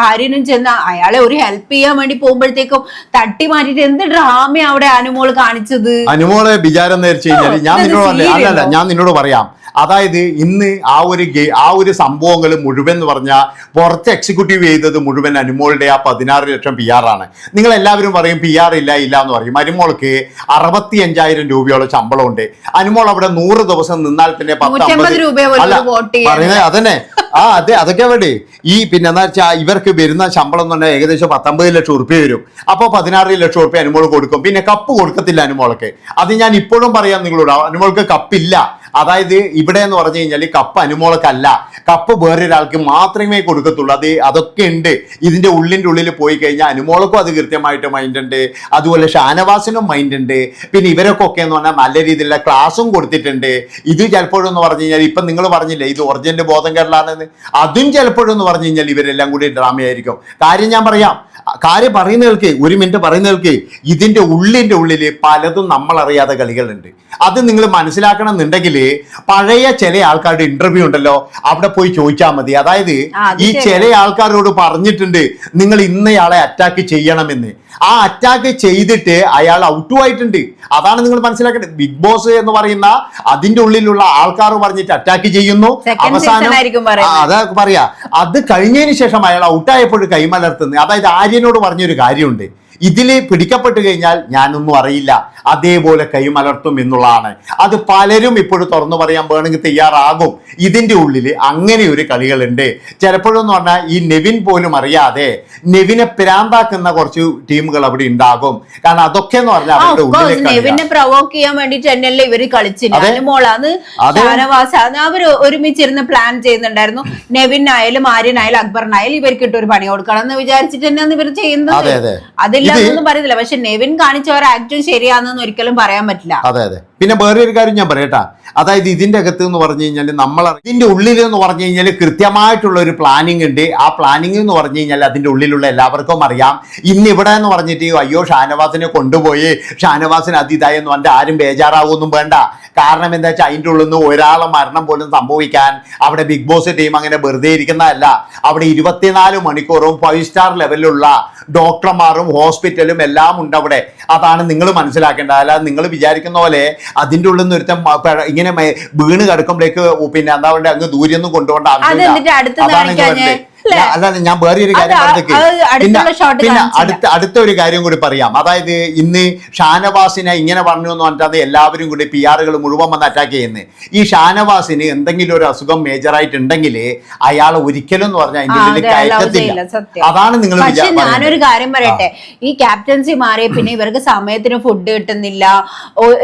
[SPEAKER 3] ആര്യനും ചെന്ന് അയാളെ ഒരു ഹെൽപ്പ് ചെയ്യാൻ വേണ്ടി പോകുമ്പോഴത്തേക്കും തട്ടി മാറ്റിട്ട് എന്ത് ഡ്രാമ അവിടെ അനുമോൾ കാണിച്ചത്?
[SPEAKER 2] അനുമോളെ വിചാരം നേരിച്ചു കഴിഞ്ഞാൽ ഞാൻ നിന്നോട് അല്ല അല്ലല്ല ഞാൻ നിന്നോട് പറയാം. അതായത് ഇന്ന് ആ ഒരു ഗെ ആ ഒരു സംഭവങ്ങൾ മുഴുവൻ എന്ന് പറഞ്ഞാൽ പുറത്ത് എക്സിക്യൂട്ടീവ് ചെയ്തത് മുഴുവൻ അനുമോളുടെ ആ പതിനാറ് ലക്ഷം പി ആർ ആണ്. നിങ്ങൾ എല്ലാവരും പറയും പി ആർ ഇല്ല ഇല്ല എന്ന് പറയും. അനുമോൾക്ക് അറുപത്തി അഞ്ചായിരം രൂപയോളം ശമ്പളമുണ്ട്. അനുമോൾ അവിടെ നൂറ് ദിവസം നിന്നാൽ തന്നെ പത്ത് അമ്പത്
[SPEAKER 3] രൂപ
[SPEAKER 2] അല്ല. പറയുന്നത് അതന്നെ. ആ അതെ അതൊക്കെ വേണ്ടി ഈ പിന്നെ എന്താ വെച്ചാൽ ഇവർക്ക് വരുന്ന ശമ്പളം എന്ന് പറഞ്ഞാൽ ഏകദേശം പത്തൊമ്പത് ലക്ഷം ഉറുപ്പ്യ വരും. അപ്പോൾ പതിനാറ് ലക്ഷം ഉറുപ്പ്യ അനുമോൾ കൊടുക്കും. പിന്നെ കപ്പ് കൊടുക്കത്തില്ല അനുമോളൊക്കെ അത് ഞാൻ ഇപ്പോഴും പറയാം നിങ്ങളോട്. അനുമോൾക്ക് കപ്പില്ല. അതായത് ഇവിടെ എന്ന് പറഞ്ഞു കഴിഞ്ഞാൽ കപ്പ് അനുമോളക്കല്ല കപ്പ് വേറൊരാൾക്ക് മാത്രമേ കൊടുക്കത്തുള്ളൂ. അത് അതൊക്കെ ഉണ്ട്. ഇതിന്റെ ഉള്ളിന്റെ ഉള്ളിൽ പോയി കഴിഞ്ഞാൽ അനുമോളക്കും അത് കൃത്യമായിട്ട് മൈൻഡ് ഉണ്ട്. അതുപോലെ ഷാനവാസിനും മൈൻഡ് ഉണ്ട്. പിന്നെ ഇവരൊക്കെ എന്ന് പറഞ്ഞാൽ നല്ല രീതിയിലുള്ള ക്ലാസ്സും കൊടുത്തിട്ടുണ്ട്. ഇത് ചിലപ്പോഴെന്ന് പറഞ്ഞു കഴിഞ്ഞാൽ ഇപ്പം നിങ്ങൾ പറഞ്ഞില്ലേ ഇത് ഒറിജിനൽ ബോധം കേരളാണെന്ന്. അതും ചിലപ്പോഴെന്ന് പറഞ്ഞു കഴിഞ്ഞാൽ ഇവരെല്ലാം കൂടി ഡ്രാമയായിരിക്കും. കാര്യം ഞാൻ പറയാം. കാര്യം പറയുന്ന കേൾക്ക് ഒരു മിനിറ്റ് പറയുന്ന കേൾക്ക് ഇതിന്റെ ഉള്ളിന്റെ ഉള്ളിൽ പലതും നമ്മൾ അറിയാത്ത കളികളുണ്ട്. അത് നിങ്ങൾ മനസ്സിലാക്കണം എന്നുണ്ടെങ്കിൽ പഴയ ചില ആൾക്കാരുടെ ഇന്റർവ്യൂ ഉണ്ടല്ലോ അവിടെ പോയി ചോദിച്ചാൽ മതി. അതായത് ഈ. ചില ആൾക്കാരോട് പറഞ്ഞിട്ടുണ്ട് നിങ്ങൾ ഇന്നയാളെ അറ്റാക്ക് ചെയ്യണമെന്ന്. ആ അറ്റാക്ക് ചെയ്തിട്ട് അയാൾ ഔട്ടു ആയിട്ടുണ്ട്. അതാണ് നിങ്ങൾ മനസ്സിലാക്കേണ്ടത്. ബിഗ് ബോസ് എന്ന് പറയുന്ന അതിന്റെ ഉള്ളിലുള്ള ആൾക്കാർ പറഞ്ഞിട്ട് അറ്റാക്ക് ചെയ്യുന്നു.
[SPEAKER 3] അവസാനം season
[SPEAKER 2] പറയാ. അത് കഴിഞ്ഞതിന് ശേഷം അയാൾ ഔട്ടായപ്പോൾ കൈമലർത്തുന്നത് അതായത് ആര്യനോട് പറഞ്ഞൊരു കാര്യമുണ്ട്. ഇതിൽ പിടിക്കപ്പെട്ടു കഴിഞ്ഞാൽ ഞാനൊന്നും അറിയില്ല. അതേപോലെ കൈമലർത്തും എന്നുള്ളതാണ്. അത് പലരും ഇപ്പോഴും തുറന്നു പറയാൻ വേണമെങ്കിൽ തയ്യാറാകും. ഇതിന്റെ ഉള്ളിൽ അങ്ങനെ ഒരു കളികളുണ്ട്. ചിലപ്പോഴെന്ന് പറഞ്ഞാൽ ഈ നെവിൻ പോലും അറിയാതെ നെവിനെ പ്രാന്താക്കുന്ന കുറച്ച് ടീമുകൾ അവിടെ ഉണ്ടാകും. കാരണം അതൊക്കെ എന്ന് പറഞ്ഞാൽ അവരുടെ ഉള്ളിലെ
[SPEAKER 3] പ്രൊവോക്ക് ചെയ്യാൻ വേണ്ടിട്ട് തന്നെയല്ലേ ഇവർ കളിച്ചില്ല അവർ ഒരുമിച്ചിരുന്ന് പ്ലാൻ ചെയ്യുന്നുണ്ടായിരുന്നു. നെവിനായാലും ആര്യനായാലും അക്ബറിനായാലും ഇവർക്കിട്ട് ഒരു പണി കൊടുക്കണം എന്ന് വിചാരിച്ചിട്ട് തന്നെയാണ് ഇവർ ചെയ്യുന്നത്.
[SPEAKER 2] അതെ,
[SPEAKER 3] അതില്ലാന്നൊന്നും പറയുന്നില്ല. പക്ഷെ നെവിൻ കാണിച്ച ഒരു ആക്ടും ശരിയാണെന്ന് ഒരിക്കലും പറയാൻ പറ്റില്ല.
[SPEAKER 2] അതെ അതെ. പിന്നെ വേറെ ഒരു കാര്യം ഞാൻ പറയട്ടാ. അതായത് ഇതിന്റെ അകത്ത് എന്ന് പറഞ്ഞു കഴിഞ്ഞാൽ നമ്മൾ ഇതിന്റെ ഉള്ളിൽ എന്ന് പറഞ്ഞു കഴിഞ്ഞാൽ കൃത്യമായിട്ടുള്ള ഒരു പ്ലാനിങ് ഉണ്ട്. ആ പ്ലാനിങ് എന്ന് പറഞ്ഞു കഴിഞ്ഞാൽ അതിന്റെ ഉള്ളിലുള്ള എല്ലാവർക്കും അറിയാം. ഇന്നിവിടെ എന്ന് പറഞ്ഞിട്ട് അയ്യോ ഷാനവാസിനെ കൊണ്ടുപോയി ഷാനവാസിന് അതിതായെന്നു എന്ന് ആരും ബേജാറാവൊന്നും വേണ്ട. കാരണം എന്താ വെച്ചാൽ അതിന്റെ ഉള്ളിൽ നിന്ന് ഒരാളെ മരണം പോലും സംഭവിക്കാൻ അവിടെ ബിഗ് ബോസ് ടീം അങ്ങനെ വെറുതെ ഇരിക്കുന്നതല്ല. അവിടെ ഇരുപത്തിനാല് മണിക്കൂറും ഫൈവ് സ്റ്റാർ ലെവലിലുള്ള ഡോക്ടർമാരും ഹോസ്പിറ്റലും എല്ലാം ഉണ്ട് അവിടെ. അതാണ് നിങ്ങൾ മനസ്സിലാക്കേണ്ടത്. അല്ലാതെ നിങ്ങൾ വിചാരിക്കുന്ന പോലെ അതിന്റെ ഉള്ളിൽ നിന്ന് ഒരുത്തം ഇങ്ങനെ വീണ് കിടക്കുമ്പോഴേക്ക് പിന്നെ എന്താ പറയുക അങ്ങ് ദൂരെയൊന്നും കൊണ്ടുപോകേണ്ട ആവശ്യമില്ല. അതാണ് ഇങ്ങ് അല്ലാതെ ഞാൻ വേറെ ഒരു കാര്യം പിന്നെ. അടുത്ത അടുത്ത ഒരു കാര്യം കൂടി പറയാം. അതായത് ഇന്ന് ഷാനവാസിനെ ഇങ്ങനെ പറഞ്ഞു എന്ന് പറഞ്ഞാൽ എല്ലാവരും കൂടി പി ആറുകൾ മുഴുവൻ വന്ന് അറ്റാക്ക് ചെയ്യുന്നത് ഈ ഷാനവാസിന് എന്തെങ്കിലും ഒരു അസുഖം മേജറായിട്ട് ഉണ്ടെങ്കിൽ അയാൾ ഒരിക്കലും എന്ന് പറഞ്ഞാൽ അതിന്റെ ഉള്ളിൽ കയറ്റത്തില്ല. അതാണ് നിങ്ങൾ
[SPEAKER 3] പക്ഷെ ഞാനൊരു കാര്യം പറയട്ടെ. ഈ ക്യാപ്റ്റൻസി മാറിയ പിന്നെ ഇവർക്ക് സമയത്തിന് ഫുഡ് കിട്ടുന്നില്ല.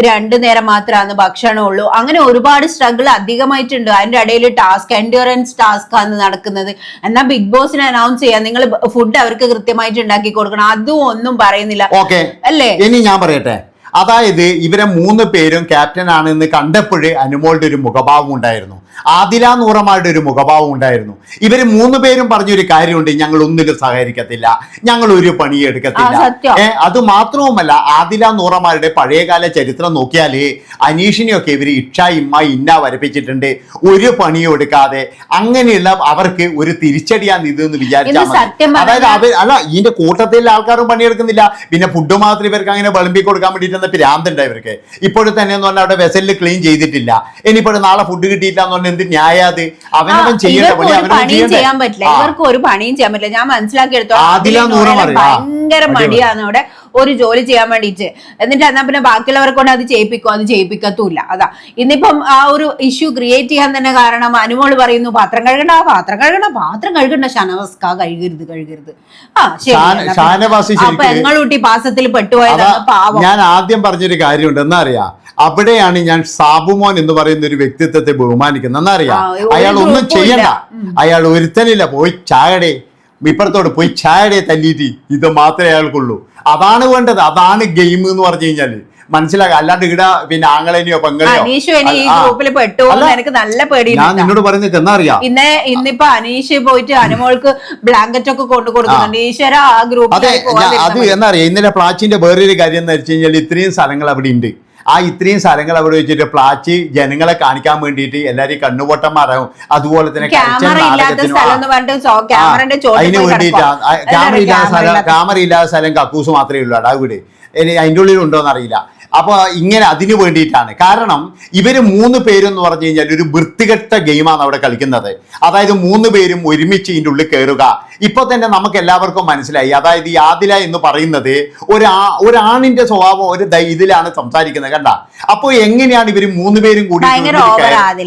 [SPEAKER 3] രണ്ടു നേരം മാത്രമാണ് ഭക്ഷണമുള്ളൂ അങ്ങനെ ഒരുപാട് സ്ട്രഗിൾ അധികമായിട്ടുണ്ട്. അതിന്റെ ഇടയിൽ ടാസ്ക് എൻഡ്യൂറൻസ് ടാസ്ക് ആണ് നടക്കുന്നത്. എന്നാൽ ബിഗ് ബോസിനെ അനൗൺസ് ചെയ്യാം നിങ്ങൾ ഫുഡ് അവർക്ക് കൃത്യമായിട്ട് ഉണ്ടാക്കി കൊടുക്കണം. അതും ഒന്നും പറയുന്നില്ല.
[SPEAKER 2] ഓക്കെ
[SPEAKER 3] അല്ലേ?
[SPEAKER 2] ഇനി ഞാൻ പറയട്ടെ. അതായത് ഇവരെ മൂന്ന് പേരും ക്യാപ്റ്റൻ ആണെന്ന് കണ്ടപ്പോഴേ അനുമോളുടെ ഒരു മുഖഭാവം ഉണ്ടായിരുന്നു. ആദില നൂറമാരുടെ ഒരു മുഖഭാവം ഉണ്ടായിരുന്നു. ഇവർ മൂന്ന് പേരും പറഞ്ഞൊരു കാര്യമുണ്ട് ഞങ്ങൾ ഒന്നിലും സഹകരിക്കത്തില്ല ഞങ്ങൾ ഒരു പണി എടുക്കത്തില്ല. ഏ, അത് മാത്രവുമല്ല ആദില നൂറമാരുടെ പഴയകാല ചരിത്രം നോക്കിയാൽ അനീഷിനെയൊക്കെ ഇവർ ഇക്ഷ ഇമ്മ ഇന്ന വരപ്പിച്ചിട്ടുണ്ട് ഒരു പണിയും എടുക്കാതെ അങ്ങനെയുള്ള അവർക്ക് ഒരു തിരിച്ചടിയാന്ന് ഇത് എന്ന് വിചാരിച്ചാൽ അതായത് അവർ അല്ല ഇതിന്റെ കൂട്ടത്തിൽ ആൾക്കാരും പണിയെടുക്കുന്നില്ല. പിന്നെ ഫുഡ് മാത്രം ഇവർക്ക് അങ്ങനെ വിളമ്പി കൊടുക്കാൻ വേണ്ടിയിട്ട് പ്രാന്തുണ്ട് ഇവർക്ക്. ഇപ്പോഴും തന്നെ എന്ന് പറഞ്ഞാൽ അവിടെ വെസലിൽ ക്ലീൻ ചെയ്തിട്ടില്ല. ഇനിയിപ്പോഴും നാളെ ഫുഡ് കിട്ടിയില്ല എന്ന് പറഞ്ഞാൽ എന്ത് ന്യായാത് അവനവൻ ചെയ്യേണ്ട
[SPEAKER 3] പോലെ
[SPEAKER 2] പണി അവനവൻ
[SPEAKER 3] പണിയും ചെയ്യാൻ പറ്റില്ല. ഇവർക്ക് ഒരു പണിയും ചെയ്യാൻ പറ്റില്ല. ഞാൻ മനസ്സിലാക്കിയെടുത്തോളം. ഭയങ്കര മടിയാണ് അവിടെ ഒരു ജോലി ചെയ്യാൻ വേണ്ടിയിട്ട്. എന്നിട്ട് എന്നാ പിന്നെ ബാക്കിയുള്ളവരെ കൊണ്ട് അത് ചെയ്യിപ്പിക്കും അത് ചെയ്യിപ്പിക്കത്തൂല്ല. അതാ. ഇന്നിപ്പം ആ ഒരു ഇഷ്യൂ ക്രിയേറ്റ് ചെയ്യാൻ തന്നെ കാരണം അനുമോൾ പറയുന്നു പാത്രം കഴുകണ്ട പാത്രം കഴുകണ്ട പാത്രം കഴുകണ്ട ഷനവസ്ക കഴുകരുത് കഴുകരുത്. ആ ശരി
[SPEAKER 2] അപ്പൊ
[SPEAKER 3] എങ്ങളൂട്ടി പാസത്തിൽ
[SPEAKER 2] പെട്ടുപോയത്
[SPEAKER 3] പെട്ടുപോയതാണ് പാവം.
[SPEAKER 2] ഞാൻ ആദ്യം പറഞ്ഞൊരു കാര്യമുണ്ട് എന്നാ അറിയാ അവിടെയാണ് ഞാൻ സാബുമോൻ എന്ന് പറയുന്ന ഒരു വ്യക്തിത്വത്തെ ബഹുമാനിക്കുന്നത് എന്നറിയാം? അയാൾ ഒന്നും ചെയ്യണ്ട. അയാൾ ഒരുത്തനില്ല പോയി ചായടെ. ഇപ്പുറത്തോട് പോയി ചായടെ തല്ലിയിട്ട് ഇത് മാത്രമേ അയാൾക്കുള്ളൂ. അതാണ് വേണ്ടത്. അതാണ് ഗെയിം എന്ന് പറഞ്ഞു കഴിഞ്ഞാൽ. മനസ്സിലാക്കുക അല്ലാണ്ട് ഇവിടെ പിന്നെ ആങ്ങളേനെയോ പെങ്ങളെയോ.
[SPEAKER 3] ഗ്രൂപ്പിൽ എനിക്ക് നല്ല
[SPEAKER 2] ഞാൻ നിന്നോട് പറയുന്നത് എന്നറിയാം
[SPEAKER 3] ഇന്ന് ഇന്നിപ്പോ അനീഷ് പോയിട്ട് അനുമോൾക്ക് ബ്ലാങ്കറ്റ് ഒക്കെ കൊണ്ടു കൊടുക്കുന്നുണ്ട്. ഈശ്വര ആ
[SPEAKER 2] ഞാൻ- അത് എന്നറിയാം ഇന്നലെ പ്ലാച്ചിന്റെ വേറൊരു കാര്യം എന്ന് വെച്ച് കഴിഞ്ഞാൽ ഇത്രയും സ്ഥലങ്ങൾ അവിടെ ഉണ്ട്. ആ ഇത്രയും സ്ഥലങ്ങൾ അവിടെ വെച്ചിട്ട് പ്ലാച്ചി ജനങ്ങളെ കാണിക്കാൻ വേണ്ടിയിട്ട് എല്ലാരെയും കണ്ണുപൊട്ടന്മാരാകും അതുപോലെ തന്നെ അതിന്
[SPEAKER 3] പോയി
[SPEAKER 2] വേണ്ടിയിട്ടാ
[SPEAKER 3] കിടക്കുവാ.
[SPEAKER 2] ആ, ക്യാമറ ഇല്ലാത്ത സ്ഥലം ക്യാമറ ഇല്ലാത്ത സ്ഥലം കക്കൂസ് മാത്രമേ ഉള്ളൂ. അടാ വീട്. ഇനി അതിന്റെ ഉള്ളിൽ ഉണ്ടോ എന്നറിയില്ല അപ്പൊ ഇങ്ങനെ അതിനു വേണ്ടിയിട്ടാണ്. കാരണം ഇവർ മൂന്ന് പേരെന്ന് പറഞ്ഞു കഴിഞ്ഞാൽ ഒരു വൃത്തികെട്ട ഗെയിമാണ് അവിടെ കളിക്കുന്നത്. അതായത് മൂന്ന് പേരും ഒരുമിച്ച് ഇതിന്റെ ഉള്ളിൽ കയറുക. ഇപ്പൊ തന്നെ നമുക്ക് എല്ലാവർക്കും മനസ്സിലായി. അതായത് ഈ ആദില എന്ന് പറയുന്നത് ഒരാ ഒരാണിന്റെ സ്വഭാവം ഒരു ഇതിലാണ് സംസാരിക്കുന്നത് കണ്ട? അപ്പോൾ എങ്ങനെയാണ് ഇവർ മൂന്ന് പേരും കൂടി.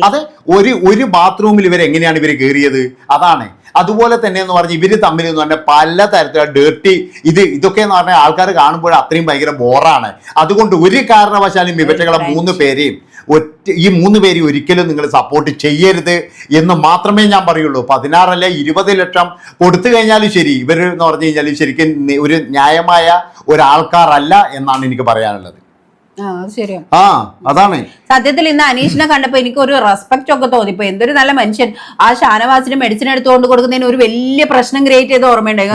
[SPEAKER 2] അത് ഒരു ഒരു ബാത്റൂമിൽ ഇവർ എങ്ങനെയാണ് ഇവർ കയറിയത്? അതാണ്. അതുപോലെ തന്നെ എന്ന് പറഞ്ഞാൽ ഇവർ തമ്മിൽ എന്ന് പറഞ്ഞാൽ പല തരത്തിലുള്ള ഡേർട്ടി ഇത് ഇതൊക്കെ എന്ന് പറഞ്ഞാൽ ആൾക്കാർ കാണുമ്പോൾ അത്രയും ഭയങ്കര ബോറാണ് അതുകൊണ്ട് ഒരു കാരണവശാലും ഇവറ്റകളെ മൂന്ന് പേരെയും ഒറ്റ ഈ മൂന്ന് പേരെയും ഒരിക്കലും നിങ്ങൾ സപ്പോർട്ട് ചെയ്യരുത് എന്ന് മാത്രമേ ഞാൻ പറയുള്ളൂ. പതിനാറല്ല ഇരുപത് ലക്ഷം കൊടുത്തു കഴിഞ്ഞാലും ശരി. ഇവർ എന്ന് പറഞ്ഞു കഴിഞ്ഞാൽ ശരിക്കും ഒരു ന്യായമായ ഒരാൾക്കാരല്ല എന്നാണ് എനിക്ക് പറയാനുള്ളത്.
[SPEAKER 3] ആ, അത്
[SPEAKER 2] ആ അതാണ്.
[SPEAKER 3] സത്യത്തിൽ ഇന്ന് അനീഷിനെ കണ്ടപ്പോ എനിക്ക് ഒരു റെസ്പെക്ട് ഒക്കെ തോന്നി. ഇപ്പൊ എന്തൊരു നല്ല മനുഷ്യൻ. ആ ഷാനവാസിന് മെഡിസിൻ എടുത്തുകൊണ്ട് കൊടുക്കുന്നതിന് ഒരു വലിയ പ്രശ്നം ക്രിയേറ്റ് ചെയ്ത്
[SPEAKER 2] ഓർമ്മയുണ്ടായി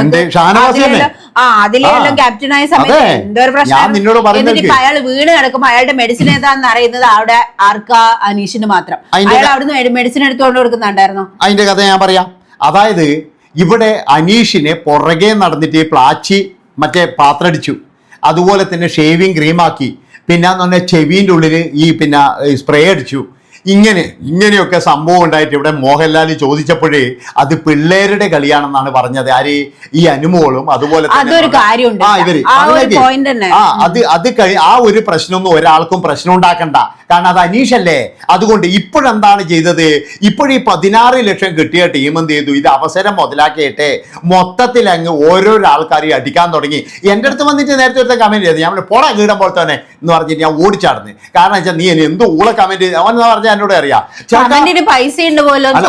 [SPEAKER 3] ആ അതിലെല്ലാം ആയ സമയത്ത്. എന്തൊരു പ്രശ്നം എന്നിട്ട് അയാൾ വീണ് കിടക്കുമ്പോ അയാളുടെ മെഡിസിൻ ഏതാന്ന് അറിയുന്നത് അവിടെ ആർക്കാ? അനീഷിന് മാത്രം. അയാൾ അവിടുന്ന് മെഡിസിൻ എടുത്തുകൊണ്ട് കൊടുക്കുന്നുണ്ടായിരുന്നോ?
[SPEAKER 2] അതിന്റെ കഥ ഞാൻ പറയാം. അതായത് ഇവിടെ അനീഷിനെ പുറകെ നടന്നിട്ട് പ്ലാച്ചി മറ്റേ പാത്രടിച്ചു അതുപോലെ തന്നെ ഷേവിങ് ക്രീമാക്കി പിന്നെ എന്ന് പറഞ്ഞാൽ ചെവിന്റെ ഉള്ളിൽ ഈ പിന്നെ സ്പ്രേ അടിച്ചു. ഇങ്ങനെ ഇങ്ങനെയൊക്കെ സംഭവം ഉണ്ടായിട്ട് ഇവിടെ മോഹൻലാൽ ചോദിച്ചപ്പോഴേ അത് പിള്ളേരുടെ കളിയാണെന്നാണ് പറഞ്ഞത്. ആര്? ഈ അനുമോളും അതുപോലെ ആ ഇവർ.
[SPEAKER 3] ആ
[SPEAKER 2] അത് അത് ആ ഒരു പ്രശ്നമൊന്നും ഒരാൾക്കും പ്രശ്നം ഉണ്ടാക്കണ്ട കാരണം അത് അനീഷല്ലേ? അതുകൊണ്ട് ഇപ്പോഴെന്താണ് ചെയ്തത്? ഇപ്പോഴീ പതിനാറ് ലക്ഷം കിട്ടിയ ടീം എന്ത് ചെയ്തു? ഇത് അവസരം മുതലാക്കിയിട്ട് മൊത്തത്തിൽ അങ്ങ് ഓരോരോ ആൾക്കാരെയും അടിക്കാൻ തുടങ്ങി. എന്റെ അടുത്ത് വന്നിട്ട് നേരത്തെ ഒരു കമന്റ് ചെയ്തു. ഞാൻ പോടാ കീടം പോലെ തന്നെ എന്ന് പറഞ്ഞിട്ട് ഞാൻ ഓടിച്ചാടുന്നു. കാരണം വെച്ചാൽ നീ എന്ത് ഊള കമന്റ് അവൻ എന്ന് പറഞ്ഞാൽ എന്നോട് അറിയാം.
[SPEAKER 3] പൈസ ഉണ്ട് പോലും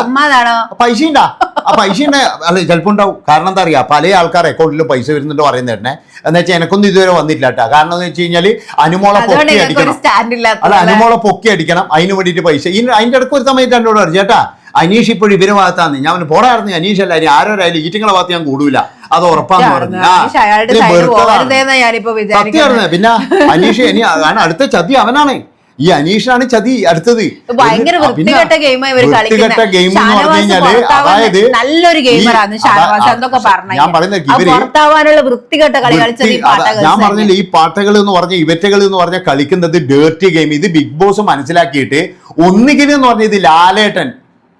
[SPEAKER 2] പൈസ ഉണ്ടാ ആ പൈസ ഉണ്ട് അല്ല ചിലപ്പോൾ ഉണ്ടാവും. കാരണം എന്താ അറിയാം പല ആൾക്കാർ അക്കൗണ്ടിൽ പൈസ വരുന്നുണ്ട് പറയുന്നത് തന്നെ എന്ന് വെച്ചാൽ എനക്കൊന്നും ഇതുവരെ വന്നിട്ടില്ല കേട്ടോ. കാരണം എന്ന് വെച്ച് കഴിഞ്ഞാൽ അനുമോളെ അടിക്കണം. അല്ല? അനുമോളെ പൊക്കി അടിക്കണം അതിന് വേണ്ടിയിട്ട് പൈസ. ഇനി അതിന്റെ ഇടയ്ക്ക് ഒരു സമയത്ത് എന്നോട് പറഞ്ഞു ചേട്ടാ അനീഷ് ഇപ്പോഴും ഇവർ ഭാഗത്താന്ന്. ഞാൻ പോടായിരുന്നു അനീഷ് അല്ല. ഇനി ആരോരായാലും ഈറ്റിങ്ങളെ ഭാഗത്ത് ഞാൻ കൂടൂല. അത് ഉറപ്പാന്ന് പറഞ്ഞു. പിന്നെ അനീഷ് ഇനി കാരണം അടുത്ത ചതി അവനാണ്. ഈ അനീഷാണ് ചതി അടുത്തത്.
[SPEAKER 3] ഭയങ്കര വൃത്തികെട്ട ഗെയിം ഇവർ
[SPEAKER 2] വൃത്തികെട്ട ഗെയിം എന്ന് പറഞ്ഞു കഴിഞ്ഞാൽ അതായത്
[SPEAKER 3] നല്ലൊരു ഗെയിമറാണ് ഷാനവാസ് പറഞ്ഞു
[SPEAKER 2] ഞാൻ പറയുന്നത് ഇവർ
[SPEAKER 3] പുറത്താവാനുള്ള വൃത്തികെട്ട കളി കളിച്ചത്
[SPEAKER 2] ഞാൻ പറഞ്ഞില്ല ഈ പാട്ടകൾ എന്ന് പറഞ്ഞ ഇവറ്റകൾ എന്ന് പറഞ്ഞ കളിക്കുന്നത് ഡേർട്ടി ഗെയിം ഇത് ബിഗ് ബോസ് മനസ്സിലാക്കിയിട്ട് ഒന്നുകിൽ എന്ന് പറഞ്ഞ ഇത് ലാലേട്ടൻ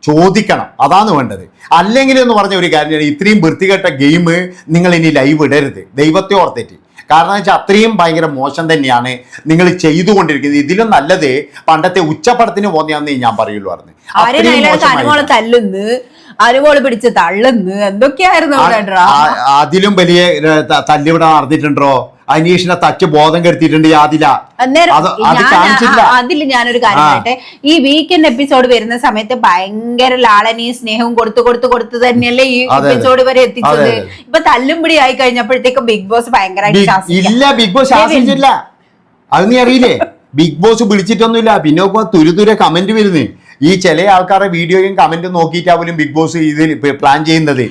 [SPEAKER 2] ചോദിക്കണം. അതാണ് വേണ്ടത്. അല്ലെങ്കിൽ എന്ന് പറഞ്ഞ ഒരു കാര്യം ഇത്രയും വൃത്തികെട്ട ഗെയിം നിങ്ങൾ ഇനി ലൈവ് ഇടരുത്. ദൈവത്തെ ഓർത്തേറ്റ് കാരണം വെച്ചാൽ അത്രയും ഭയങ്കര മോശം തന്നെയാണ് നിങ്ങൾ ചെയ്തുകൊണ്ടിരിക്കുന്നത്. ഇതിലും നല്ലത് പണ്ടത്തെ ഉച്ചപ്പടത്തിന് പോന്നെയാന്നേ ഞാൻ പറയുള്ളൂ പറഞ്ഞു.
[SPEAKER 3] അനുമോൾ പിടിച്ച് തള്ളുന്ന്. എന്തൊക്കെയായിരുന്നു
[SPEAKER 2] അതിലും വലിയ തല്ലിവിടെ നടന്നിട്ടുണ്ടോ? അനീഷിനെ തച്ച് ബോധം കെടുത്തിയിട്ടുണ്ട് ഈ ആദില.
[SPEAKER 3] അതിൽ ഞാനൊരു കാര്യം. പറയട്ടെ. ഈ വീക്കെൻഡ് എപ്പിസോഡ് വരുന്ന സമയത്ത് ഭയങ്കര ലാളനി സ്നേഹവും കൊടുത്തു കൊടുത്തു കൊടുത്തു തന്നെയല്ലേ ഈ. എപ്പിസോഡ് വരെ എത്തിച്ചത്? ഇപ്പൊ തല്ലുംപിടി ആയി കഴിഞ്ഞപ്പോഴത്തേക്കും ബിഗ് ബോസ് ഭയങ്കരമായിട്ട്
[SPEAKER 2] ഇല്ല ബിഗ് ബോസ് ശാസിച്ചില്ല അത് നീ അറിയില്ലേ? (laughs) ബിഗ് ബോസ് വിളിച്ചിട്ടൊന്നുമില്ല പിന്നെ തുരുതുരെ കമന്റ് വരുന്നു. ഈ ചില ആൾക്കാരുടെ വീഡിയോയും കമന്റും നോക്കിയിട്ടാ ബിഗ് ബോസ് ഇതിൽ പ്ലാൻ ചെയ്യുന്നത്.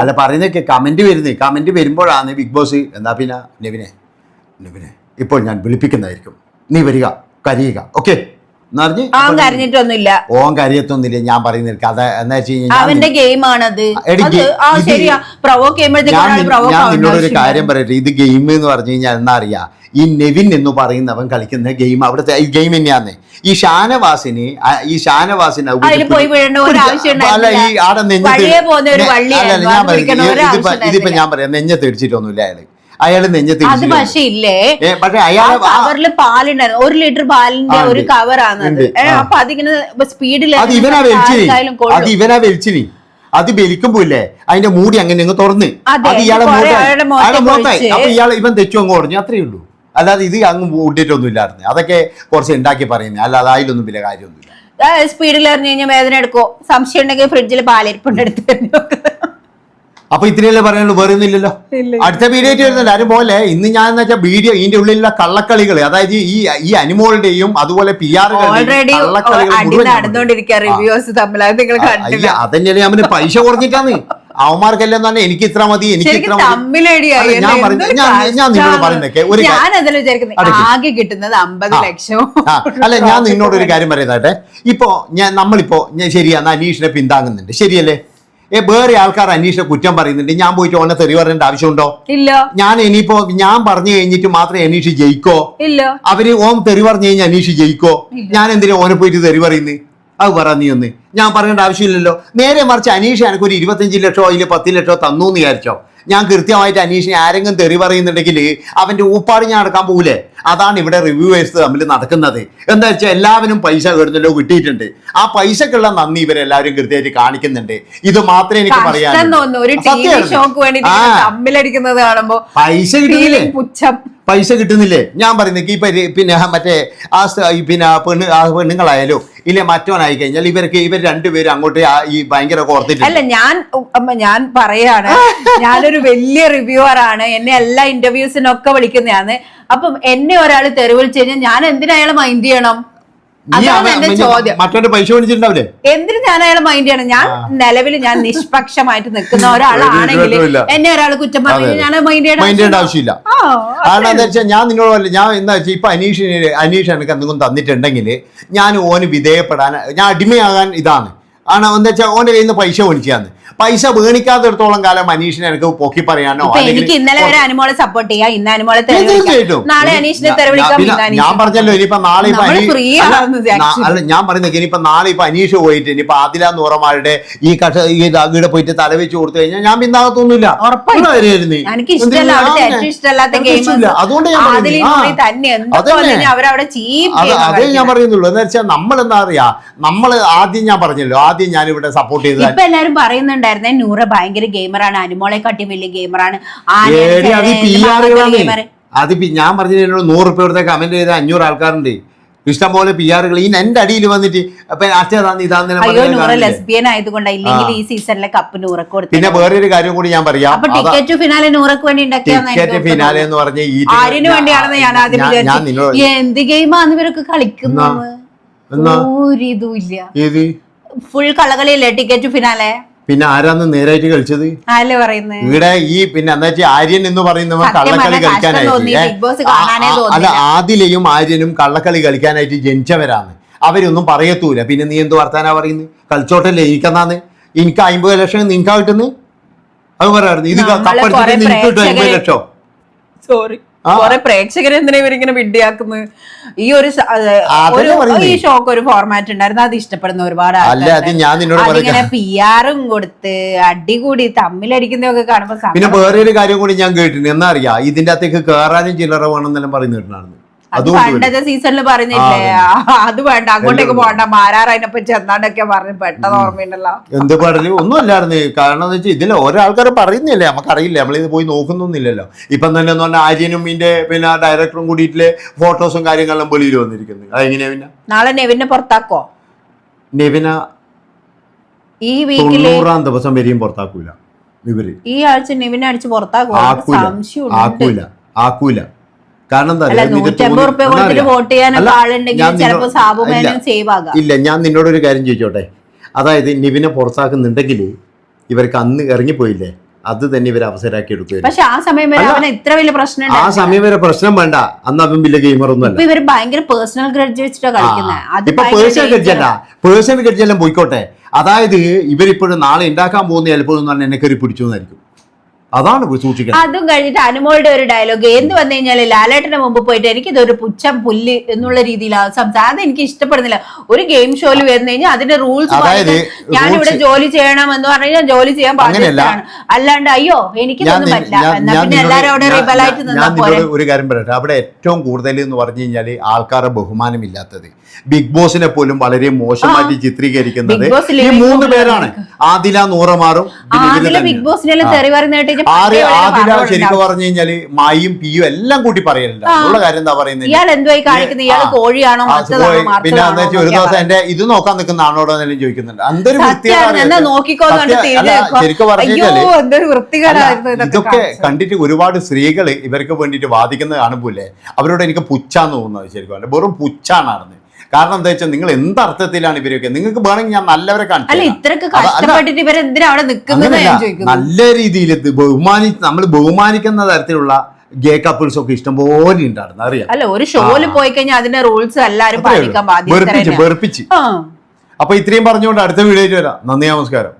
[SPEAKER 2] അല്ല പറയുന്നൊക്കെ കമന്റ് വരുന്നത്. കമന്റ് വരുമ്പോഴാണ് ബിഗ് ബോസ് എന്നാ പിന്നെ? നെവിനെ. നെവിനെ. ഇപ്പോൾ ഞാൻ വിളിപ്പിക്കുന്നതായിരിക്കും. നീ വരിക. കരിയുക. ഓക്കെ
[SPEAKER 3] അവൻ കരഞ്ഞിട്ടൊന്നുമില്ല.
[SPEAKER 2] ഓൻ കരയത്തൊന്നുമില്ല. ഞാൻ പറയുന്ന കഥ എന്താ വെച്ച് കഴിഞ്ഞാൽ ഞാൻ
[SPEAKER 3] അവന്റെ ഗെയിമാണത്.
[SPEAKER 2] നിന്നോട് ഒരു. കാര്യം പറയട്ടെ. ഇത് ഗെയിം എന്ന് പറഞ്ഞു കഴിഞ്ഞാൽ എന്നാ അറിയാ? ഈ നെവിൻ എന്ന് പറയുന്നവൻ കളിക്കുന്ന ഗെയിം അവിടുത്തെ ഈ ഗെയിം തന്നെയാന്ന്. ഈ ഷാനവാസിന് ഈ ഷാനവാസിന് അല്ല ഈ ആടെ നെഞ്ഞത്ത് ഇതിപ്പോ ഞാൻ പറയാം. നെഞ്ഞത്ത് ഇടിച്ചിട്ടൊന്നുമില്ല അയാൾ. അയാൾ നെഞ്ഞത്ത്
[SPEAKER 3] അത് പക്ഷേ ഇല്ലേ?
[SPEAKER 2] പക്ഷെ
[SPEAKER 3] ആ- കവറിൽ പാലുണ്ടായിരുന്നു ഒരു ലിറ്റർ പാലിന്റെ ഒരു കവറാണ്. അപ്പൊ അതിങ്ങനെ സ്പീഡിൽ
[SPEAKER 2] അത് ഇവനാ വലിച്ചിനി. അത് ഇവനാ വലിച്ചിനി. അത് വലിക്കുമ്പോ ഇല്ലേ അതിന്റെ മൂടി അങ്ങനെ അങ്ങ് തുറന്ന്.
[SPEAKER 3] അത്
[SPEAKER 2] ഇയാളെ അയാളെ മുഖത്തായി അപ്പൊ ഇയാൾ ഇവൻ തെച്ചു അങ്ങ് കുറഞ്ഞു അത്രേ ഉള്ളൂ. അല്ലാതെ ഇത് അങ്ങ് കൂട്ടിയിട്ടൊന്നും ഇല്ലായിരുന്നു അതൊക്കെ കുറച്ച് ഉണ്ടാക്കി പറയുന്നത്. അല്ലാതെ അതിലൊന്നും വലിയ കാര്യമൊന്നുമില്ല.
[SPEAKER 3] സ്പീഡിൽ എറിഞ്ഞു കഴിഞ്ഞാൽ വേദന എടുക്കോ സംശയം ഉണ്ടെങ്കിൽ ഫ്രിഡ്ജിൽ പാലിരിപ്പുണ്ട് എടുത്ത് എറിഞ്ഞ് നോക്ക്.
[SPEAKER 2] അപ്പൊ ഇത്രയല്ലേ പറയാനുള്ളൂ വേറെ ഒന്നുമില്ലല്ലോ അടുത്ത വീഡിയോ ആയിട്ട് വരുന്നുണ്ട്. ആരും പോലെ ഇന്ന് ഞാൻ എന്ന് വെച്ചാൽ വീഡിയോ ഇതിന്റെ ഉള്ളിലുള്ള കള്ളക്കളികൾ അതായത് ഈ ഈ അനിമോളുടെയും അതുപോലെ പി
[SPEAKER 3] ആർ
[SPEAKER 2] അതന്നെയല്ലേ ഞാൻ പൈസ കുറഞ്ഞിട്ടാന്ന് അവന്മാർക്കെല്ലാം തന്നെ എനിക്ക് ഇത്ര മതി എനിക്ക് ഇത്ര ഞാൻ
[SPEAKER 3] അല്ലേ?
[SPEAKER 2] ഞാൻ ഞാൻ നിന്നോട്. പറയുന്നൊക്കെ ഒരു.
[SPEAKER 3] ആകെ കിട്ടുന്നത് അമ്പത്. ലക്ഷം
[SPEAKER 2] അല്ല ഞാൻ നിന്നോട് ഒരു കാര്യം പറയുന്നതാട്ടെ. ഇപ്പൊ ഞാൻ നമ്മളിപ്പോ ഞാൻ ശരിയാ അനീഷിനെ പിന്താങ്ങുന്നുണ്ട്. ശരിയല്ലേ? ഏ വേറെ ആൾക്കാർ അന്വേഷിച്ച കുറ്റം പറയുന്നുണ്ട്. ഞാൻ പോയിട്ട് ഓനെ തെറി പറയേണ്ട ആവശ്യമുണ്ടോ?
[SPEAKER 3] ഇല്ല.
[SPEAKER 2] ഞാൻ ഇനിയിപ്പോ ഞാൻ പറഞ്ഞു കഴിഞ്ഞിട്ട് മാത്രമേ അന്വേഷിച്ച് ജയിക്കോ?
[SPEAKER 3] ഇല്ല.
[SPEAKER 2] അവർ ഓൻ തെറി പറഞ്ഞു കഴിഞ്ഞാൽ അന്വേഷിച്ച് ജയിക്കോ? ഞാൻ എന്തിനാ ഓനെ പോയിട്ട് തെറി പറയുന്നത് അത് പറ നീ ഒന്ന്. ഞാൻ പറയേണ്ട ആവശ്യമില്ലല്ലോ. നേരെ മറിച്ച് അനീഷ് എനിക്ക് ഒരു ഇരുപത്തഞ്ച് ലക്ഷോ അതിൽ പത്ത് ലക്ഷമോ തന്നു എന്ന് വിചാരിച്ചോ? ഞാൻ കൃത്യമായിട്ട് അനീഷിനെ ആരെങ്കിലും തെറി പറയുന്നുണ്ടെങ്കിൽ അവന്റെ ഊപ്പാട് ഞാൻ അടക്കാൻ പോകൂലേ? അതാണ് ഇവിടെ റിവ്യൂവേഴ്സ് തമ്മിൽ നടക്കുന്നത്. എന്താ വെച്ചാൽ എല്ലാവരും പൈസ കേടുന്നല്ലോ കിട്ടിയിട്ടുണ്ട്. ആ പൈസക്കുള്ള നന്ദി ഇവരെല്ലാവരും കൃത്യമായിട്ട് കാണിക്കുന്നുണ്ട്. ഇത് മാത്രമേ എനിക്ക്
[SPEAKER 3] പറയാൻ
[SPEAKER 2] പറയാനുള്ളൂ. പൈസ
[SPEAKER 3] കിട്ടിയില്ലേ
[SPEAKER 2] പൈസ കിട്ടുന്നില്ലേ? ഞാൻ പറയുന്നത് ഈ പിന്നെ മറ്റേ ആ പിന്നെ പെണ്ണ് ആ പെണ്ണുങ്ങളായാലും ഇല്ല മറ്റവനായി കഴിഞ്ഞാൽ ഇവർക്ക് ഇവർ രണ്ടുപേരും അങ്ങോട്ട് ഈ ഭയങ്കര
[SPEAKER 3] അല്ല ഞാൻ അമ്മ ഞാൻ പറയാണ് ഞാനൊരു വലിയ റിവ്യൂവറാണ് എന്നെ എല്ലാ ഇന്റർവ്യൂസിനൊക്കെ വിളിക്കുന്നതാണ് അപ്പം എന്നെ ഒരാൾ തെരുവിളിച്ചു കഴിഞ്ഞാൽ ഞാൻ എന്തിനാ അയാളെ മൈൻഡ് ചെയ്യണം?
[SPEAKER 2] നീ
[SPEAKER 3] അതാണ്
[SPEAKER 2] അവ-
[SPEAKER 3] എന്റെ
[SPEAKER 2] മറ്റേ
[SPEAKER 3] ചോദ്യം.
[SPEAKER 2] മറ്റവന്റെ പൈസ മേടിച്ചിട്ടുണ്ടാവില്ലേ?
[SPEAKER 3] എന്തിനു ഞാൻ അയാളെ മൈൻഡ് ചെയ്യണം? ഞാൻ നിലവിൽ ഞാൻ നിഷ്പക്ഷമായിട്ട് നിൽക്കുന്ന ഒരാളാണെങ്കിൽ എന്നെ ഒരാൾ കുറ്റം പറഞ്ഞു ഞാൻ മൈൻഡ്
[SPEAKER 2] ചെയ്യേണ്ട ആവശ്യമില്ല. കാരണം എന്താ വെച്ചാൽ ഞാൻ നിങ്ങളോട് ഞാൻ എന്താ വെച്ചാൽ ഇപ്പൊ അനീഷിന് അനീഷ് എനിക്ക് എന്തെങ്കിലും തന്നിട്ടുണ്ടെങ്കിൽ ഞാൻ ഓന് വിധേയപ്പെടാൻ ഞാൻ അടിമയാകാൻ ഇതാണ്. ആണ് എന്താ വെച്ചാൽ ഓന്റെ കയ്യിൽ നിന്ന് പൈസ മേടിച്ചാന്ന്. പൈസ വേണിക്കാത്തിടത്തോളം കാലം അനീഷിനെ എനിക്ക് പൊക്കി പറയാനോ?
[SPEAKER 3] എനിക്ക് ഇന്നലെ വരെ അനുമോളെ സപ്പോർട്ട് ചെയ്യാം. ഇന്ന് അനുമോളെ നാളെ അനീഷിനെ
[SPEAKER 2] ഞാൻ- പറഞ്ഞല്ലോ ഇനിയിപ്പോ നാളെ ഇപ്പൊ അല്ല, ഞാൻ പറയുന്നത് ഇനിയിപ്പോ നാളെ ഇപ്പൊ അനീഷ് പോയിട്ട് ഇനിയിപ്പോ ആദില നൂറമാരുടെ ഈ കഷ ഈ ഇവിടെ പോയിട്ട് തലവെച്ച് കൊടുത്തു കഴിഞ്ഞാൽ ഞാൻ. അതുകൊണ്ട് പറയുന്നത്.
[SPEAKER 3] ചീപ്പ്
[SPEAKER 2] അത് ഞാൻ പറയുന്നുള്ളൂ. എന്ന് വെച്ചാൽ നമ്മൾ എന്താ പറയാ? നമ്മൾ ആദ്യം ഞാൻ പറഞ്ഞല്ലോ ആദ്യം ഞാൻ ഇവിടെ സപ്പോർട്ട് ചെയ്തത്
[SPEAKER 3] എല്ലാരും എല്ലാരും പറയുന്നുണ്ടായിരുന്നേ നൂറ് ഭയങ്കര ഗെയിമറാണ്. അനുമോളെ കാട്ടി വലിയ ഗെയിമറാണ്.
[SPEAKER 2] ഏടി അത് ഞാൻ പറഞ്ഞതിനോട് നൂറ് റുപ്യ കൊടുത്ത കമന്റ് ചെയ്ത അഞ്ഞൂറ് ആൾക്കാരുണ്ട്. ഇഷ്ടം പോലെ പി ആറുകൾ ഈ എന്റെ അടിയിൽ വന്നിട്ട്
[SPEAKER 3] അയ്യോ നൂറ് ലെസ്ബിയൻ ആയതുകൊണ്ട് ഇല്ലെങ്കിൽ ഈ സീസണിലെ കപ്പ് നൂറക്ക് കൊടുത്തു.
[SPEAKER 2] പിന്നെ വേറൊരു കാര്യം കൂടി ഞാൻ പറയാം.
[SPEAKER 3] ടിക്കറ്റ് ഫിനാലെ നൂറക്ക് വേണ്ടി ഉണ്ടാക്കിയാന്ന് എനിക്ക്
[SPEAKER 2] ടിക്കറ്റ് ഫിനാലെ. എന്ന് പറഞ്ഞ ഈ
[SPEAKER 3] ആരിന് വേണ്ടിയാണെന്ന് ഞാൻ ആദ്യം എന്ത് ഗെയിമാന്ന് ഇവരൊക്കെ കളിക്കുന്നു. ഇല്ല. ഫുൾ കളകളില്ലേ ടിക്കറ്റ് ഫിനാലെ
[SPEAKER 2] പിന്നെ ആരാന്ന് നേരായിട്ട് കളിച്ചത്? ഇവിടെ ഈ പിന്നെ എന്താ വെച്ചാൽ ആര്യൻ എന്ന് പറയുന്നവൻ കള്ളക്കളി കളിക്കാനായിട്ട് അല്ല ആദിലയും ആര്യനും കള്ളക്കളി കളിക്കാനായിട്ട് ജനിച്ചവരാണ്. അവരൊന്നും പറയത്തൂല. പിന്നെ നീ എന്ത് വർത്താനാ പറയുന്നത് കളിച്ചോട്ടല്ലേ എനിക്കെന്നാന്ന് എനിക്ക് അമ്പത് ലക്ഷം നിനക്കാ കിട്ടുന്നത്? അത് പറയാറുണ്ട് ഇത് കപ്പടിച്ചിട്ട് നിനക്ക് കിട്ടും അമ്പത് ലക്ഷം?
[SPEAKER 3] സോറി. കുറെ പ്രേക്ഷകരെ എന്തിനാ ഇവരിങ്ങനെ വിഡ്ഢിയാക്കുന്നത് ഈ ഒരു ഈ ഷോക്ക് ഒരു ഫോർമാറ്റ് ഉണ്ടായിരുന്നു അത് ഇഷ്ടപ്പെടുന്ന ഒരുപാട് അതിങ്ങനെ. പി ആറും കൊടുത്ത് അടികൂടി തമ്മിലടിക്കുന്നതൊക്കെ കാണുമ്പോ
[SPEAKER 2] പിന്നെ വേറെ ഒരു കാര്യം കൂടി ഞാൻ കേട്ടിട്ടുണ്ട്. എന്നാ അറിയാ ഇതിന്റെ അകത്തേക്ക് കേറാനും ചില്ലറ വേണമെന്നെല്ലാം പറയുന്ന.
[SPEAKER 3] പണ്ടത്തെ സീസണിൽ പറഞ്ഞില്ലേ? അത്. വേണ്ട. അങ്ങോട്ടേക്ക് പോകണ്ട. അതിനൊപ്പം ചെന്നാണ്ടൊക്കെ പറഞ്ഞു പെട്ടെന്ന് ഓർമ്മയുണ്ടല്ലോ.
[SPEAKER 2] എന്ത് പറഞ്ഞു ഒന്നുമല്ലായിരുന്നു. കാരണം എന്ന് വെച്ചാൽ ഇതിൽ ഓരോ ആൾക്കാർ പറയുന്നില്ലേ? നമുക്കറിയില്ല. നമ്മളിത് പോയി നോക്കുന്നൊന്നുമില്ലല്ലോ. ഇപ്പം തന്നെ എന്ന് പറഞ്ഞാൽ ആര്യനും ഇതിന്റെ പിന്നെ ഡയറക്ടറും കൂടിയിട്ടില്ലേ ഫോട്ടോസും കാര്യങ്ങളും വെളിയിൽ വന്നിരിക്കുന്നു അതെങ്ങനെയാ പിന്നെ?
[SPEAKER 3] നാളെ നെവിനെ പുറത്താക്കോ?
[SPEAKER 2] നെവിന
[SPEAKER 3] ഈ
[SPEAKER 2] തൊണ്ണൂറാം ദിവസം വരെയും പുറത്താക്കൂല. ഇവർ.
[SPEAKER 3] ഈ ആഴ്ച നെവിനെ അടിച്ച് പുറത്താക്കൂല
[SPEAKER 2] ആക്കൂല. ആക്കൂല.
[SPEAKER 4] കാരണം എന്താ?
[SPEAKER 3] അല്ല ചെയ്യാനൊക്കെ
[SPEAKER 4] ഞാൻ നിന്നോട്-
[SPEAKER 3] ഒരു
[SPEAKER 4] ഇല്ല. ഇല്ല കാര്യം ചോദിച്ചോട്ടെ? അതായത് നിവിനെ പുറത്താക്കുന്നുണ്ടെങ്കിൽ ഇവർക്ക് അന്ന് ഇറങ്ങിപ്പോയില്ലേ? അത് തന്നെ ഇവർ അവസരമാക്കി എടുത്തു
[SPEAKER 3] പക്ഷെ ആ സമയം വരെ അവന് ഇത്ര വലിയ പ്രശ്നം
[SPEAKER 4] ആ സമയം വരെ പ്രശ്നം വേണ്ട. അന്ന് അവൻ വലിയ ഗെയിമർ ഒന്നും
[SPEAKER 3] ഭയങ്കര പേഴ്സണൽ ഗ്രഡ്ജ് കളിക്കുന്നത്
[SPEAKER 4] ഇപ്പൊ പേഴ്സണൽ ഗഡ്ജല്ല
[SPEAKER 3] ആ.
[SPEAKER 4] പേഴ്സണൽ ഗഡ്ജെല്ലാം പോയിക്കോട്ടെ. അതായത് ഇവരിപ്പോഴും നാളെ ഉണ്ടാക്കാൻ പോകുന്ന ചിലപ്പോൾ എന്ന് പറഞ്ഞാൽ എന്നെ കയറി പിടിച്ചു എന്നായിരിക്കും അതാണ് സൂക്ഷിക്കുന്നത്.
[SPEAKER 3] അതും കഴിഞ്ഞിട്ട് അനുമോളുടെ ഒരു ഡയലോഗ് എന്ത് വന്നു കഴിഞ്ഞാൽ ലാലേട്ടന്റെ മുമ്പ് പോയിട്ട് എനിക്ക് ഇതൊരു പുച്ഛം പുല്ല് എന്നുള്ള രീതിയിലാണ് സംസാരം അത് എനിക്ക് ഇഷ്ടപ്പെടുന്നില്ല. ഒരു ഗെയിം ഷോയിൽ വരുന്ന കഴിഞ്ഞാൽ അതിന്റെ റൂൾസ് ഞാനിവിടെ
[SPEAKER 2] rules-
[SPEAKER 3] ജോലി ചെയ്യണം എന്ന് പറഞ്ഞു കഴിഞ്ഞാൽ ജോലി ചെയ്യാൻ പാടില്ല അല്ലാണ്ട് അയ്യോ എനിക്ക് എന്നാ
[SPEAKER 2] ഒരു കാര്യം പറയട്ടെ. അവിടെ ഏറ്റവും കൂടുതൽ എന്ന് പറഞ്ഞു കഴിഞ്ഞാൽ ആൾക്കാരെ ബഹുമാനമില്ലാത്തത്. ബിഗ് ബോസിനെ പോലും വളരെ മോശമായിട്ട് ചിത്രീകരിക്കുന്നത് ഈ മൂന്ന് പേരാണ്. ആദില നൂറമാറും
[SPEAKER 3] ബിഗ്. തെറി.
[SPEAKER 2] ശരിക്കും പറഞ്ഞു കഴിഞ്ഞാൽ മായും പിയും എല്ലാം കൂട്ടി പറയലുണ്ട്. ഉള്ള കാര്യം എന്താ പറയുന്നത്
[SPEAKER 3] ഇയാൾ എന്തുവായി കാണിക്കുന്നത് ഇയാൾ കോഴിയാണോ
[SPEAKER 2] പിന്നെ
[SPEAKER 3] മറിച്ചതാണോ
[SPEAKER 2] എന്താ വെച്ചാൽ ഒരു ദിവസം എന്റെ ഇത് നോക്കാൻ നിൽക്കുന്ന ആണോടോ എന്നെല്ലാം ചോദിക്കുന്നുണ്ട്. എന്തൊരു ശരിക്കും പറഞ്ഞു
[SPEAKER 3] അയ്യോ
[SPEAKER 2] കഴിഞ്ഞാൽ
[SPEAKER 3] എന്തൊരു വൃത്തികേടായിരുന്നു
[SPEAKER 2] അല്ല,
[SPEAKER 3] ഇതൊക്കെ
[SPEAKER 2] കണ്ടിട്ട് ഒരുപാട് സ്ത്രീകൾ ഇവർക്ക് വേണ്ടിട്ട് വാദിക്കുന്നത് കാണുമ്പോലെ അവരോട് എനിക്ക് പുച്ഛാന്ന് തോന്നുന്നത് ശരിക്കും വെറും പുച്ഛാണ് നടന്നത്. കാരണം എന്താ വെച്ചാൽ നിങ്ങൾ എന്ത് അർത്ഥത്തിലാണ് ഇവരൊക്കെ? നിങ്ങൾക്ക് വേണമെങ്കിൽ ഞാൻ നല്ലവരെ കാണിച്ചു നല്ല രീതിയിൽ ബഹുമാനി നമ്മൾ ബഹുമാനിക്കുന്ന തരത്തിലുള്ള ഗേ കപ്പിൾസ് ഒക്കെ ഇഷ്ടംപോലെ ഉണ്ടായിരുന്നു. അറിയാം.
[SPEAKER 3] അല്ല ഒരു
[SPEAKER 2] ഷോയിൽ
[SPEAKER 3] പോയി കഴിഞ്ഞാൽ അതിന്റെ റൂൾസ്
[SPEAKER 2] എല്ലാവരും
[SPEAKER 3] പാലിക്കാൻ. ബാധ്യത
[SPEAKER 2] വെറുപ്പിച്ച് അപ്പൊ ഇത്രയും പറഞ്ഞുകൊണ്ട് അടുത്ത വീഡിയോയിൽ വരാം. നന്ദി നമസ്കാരം.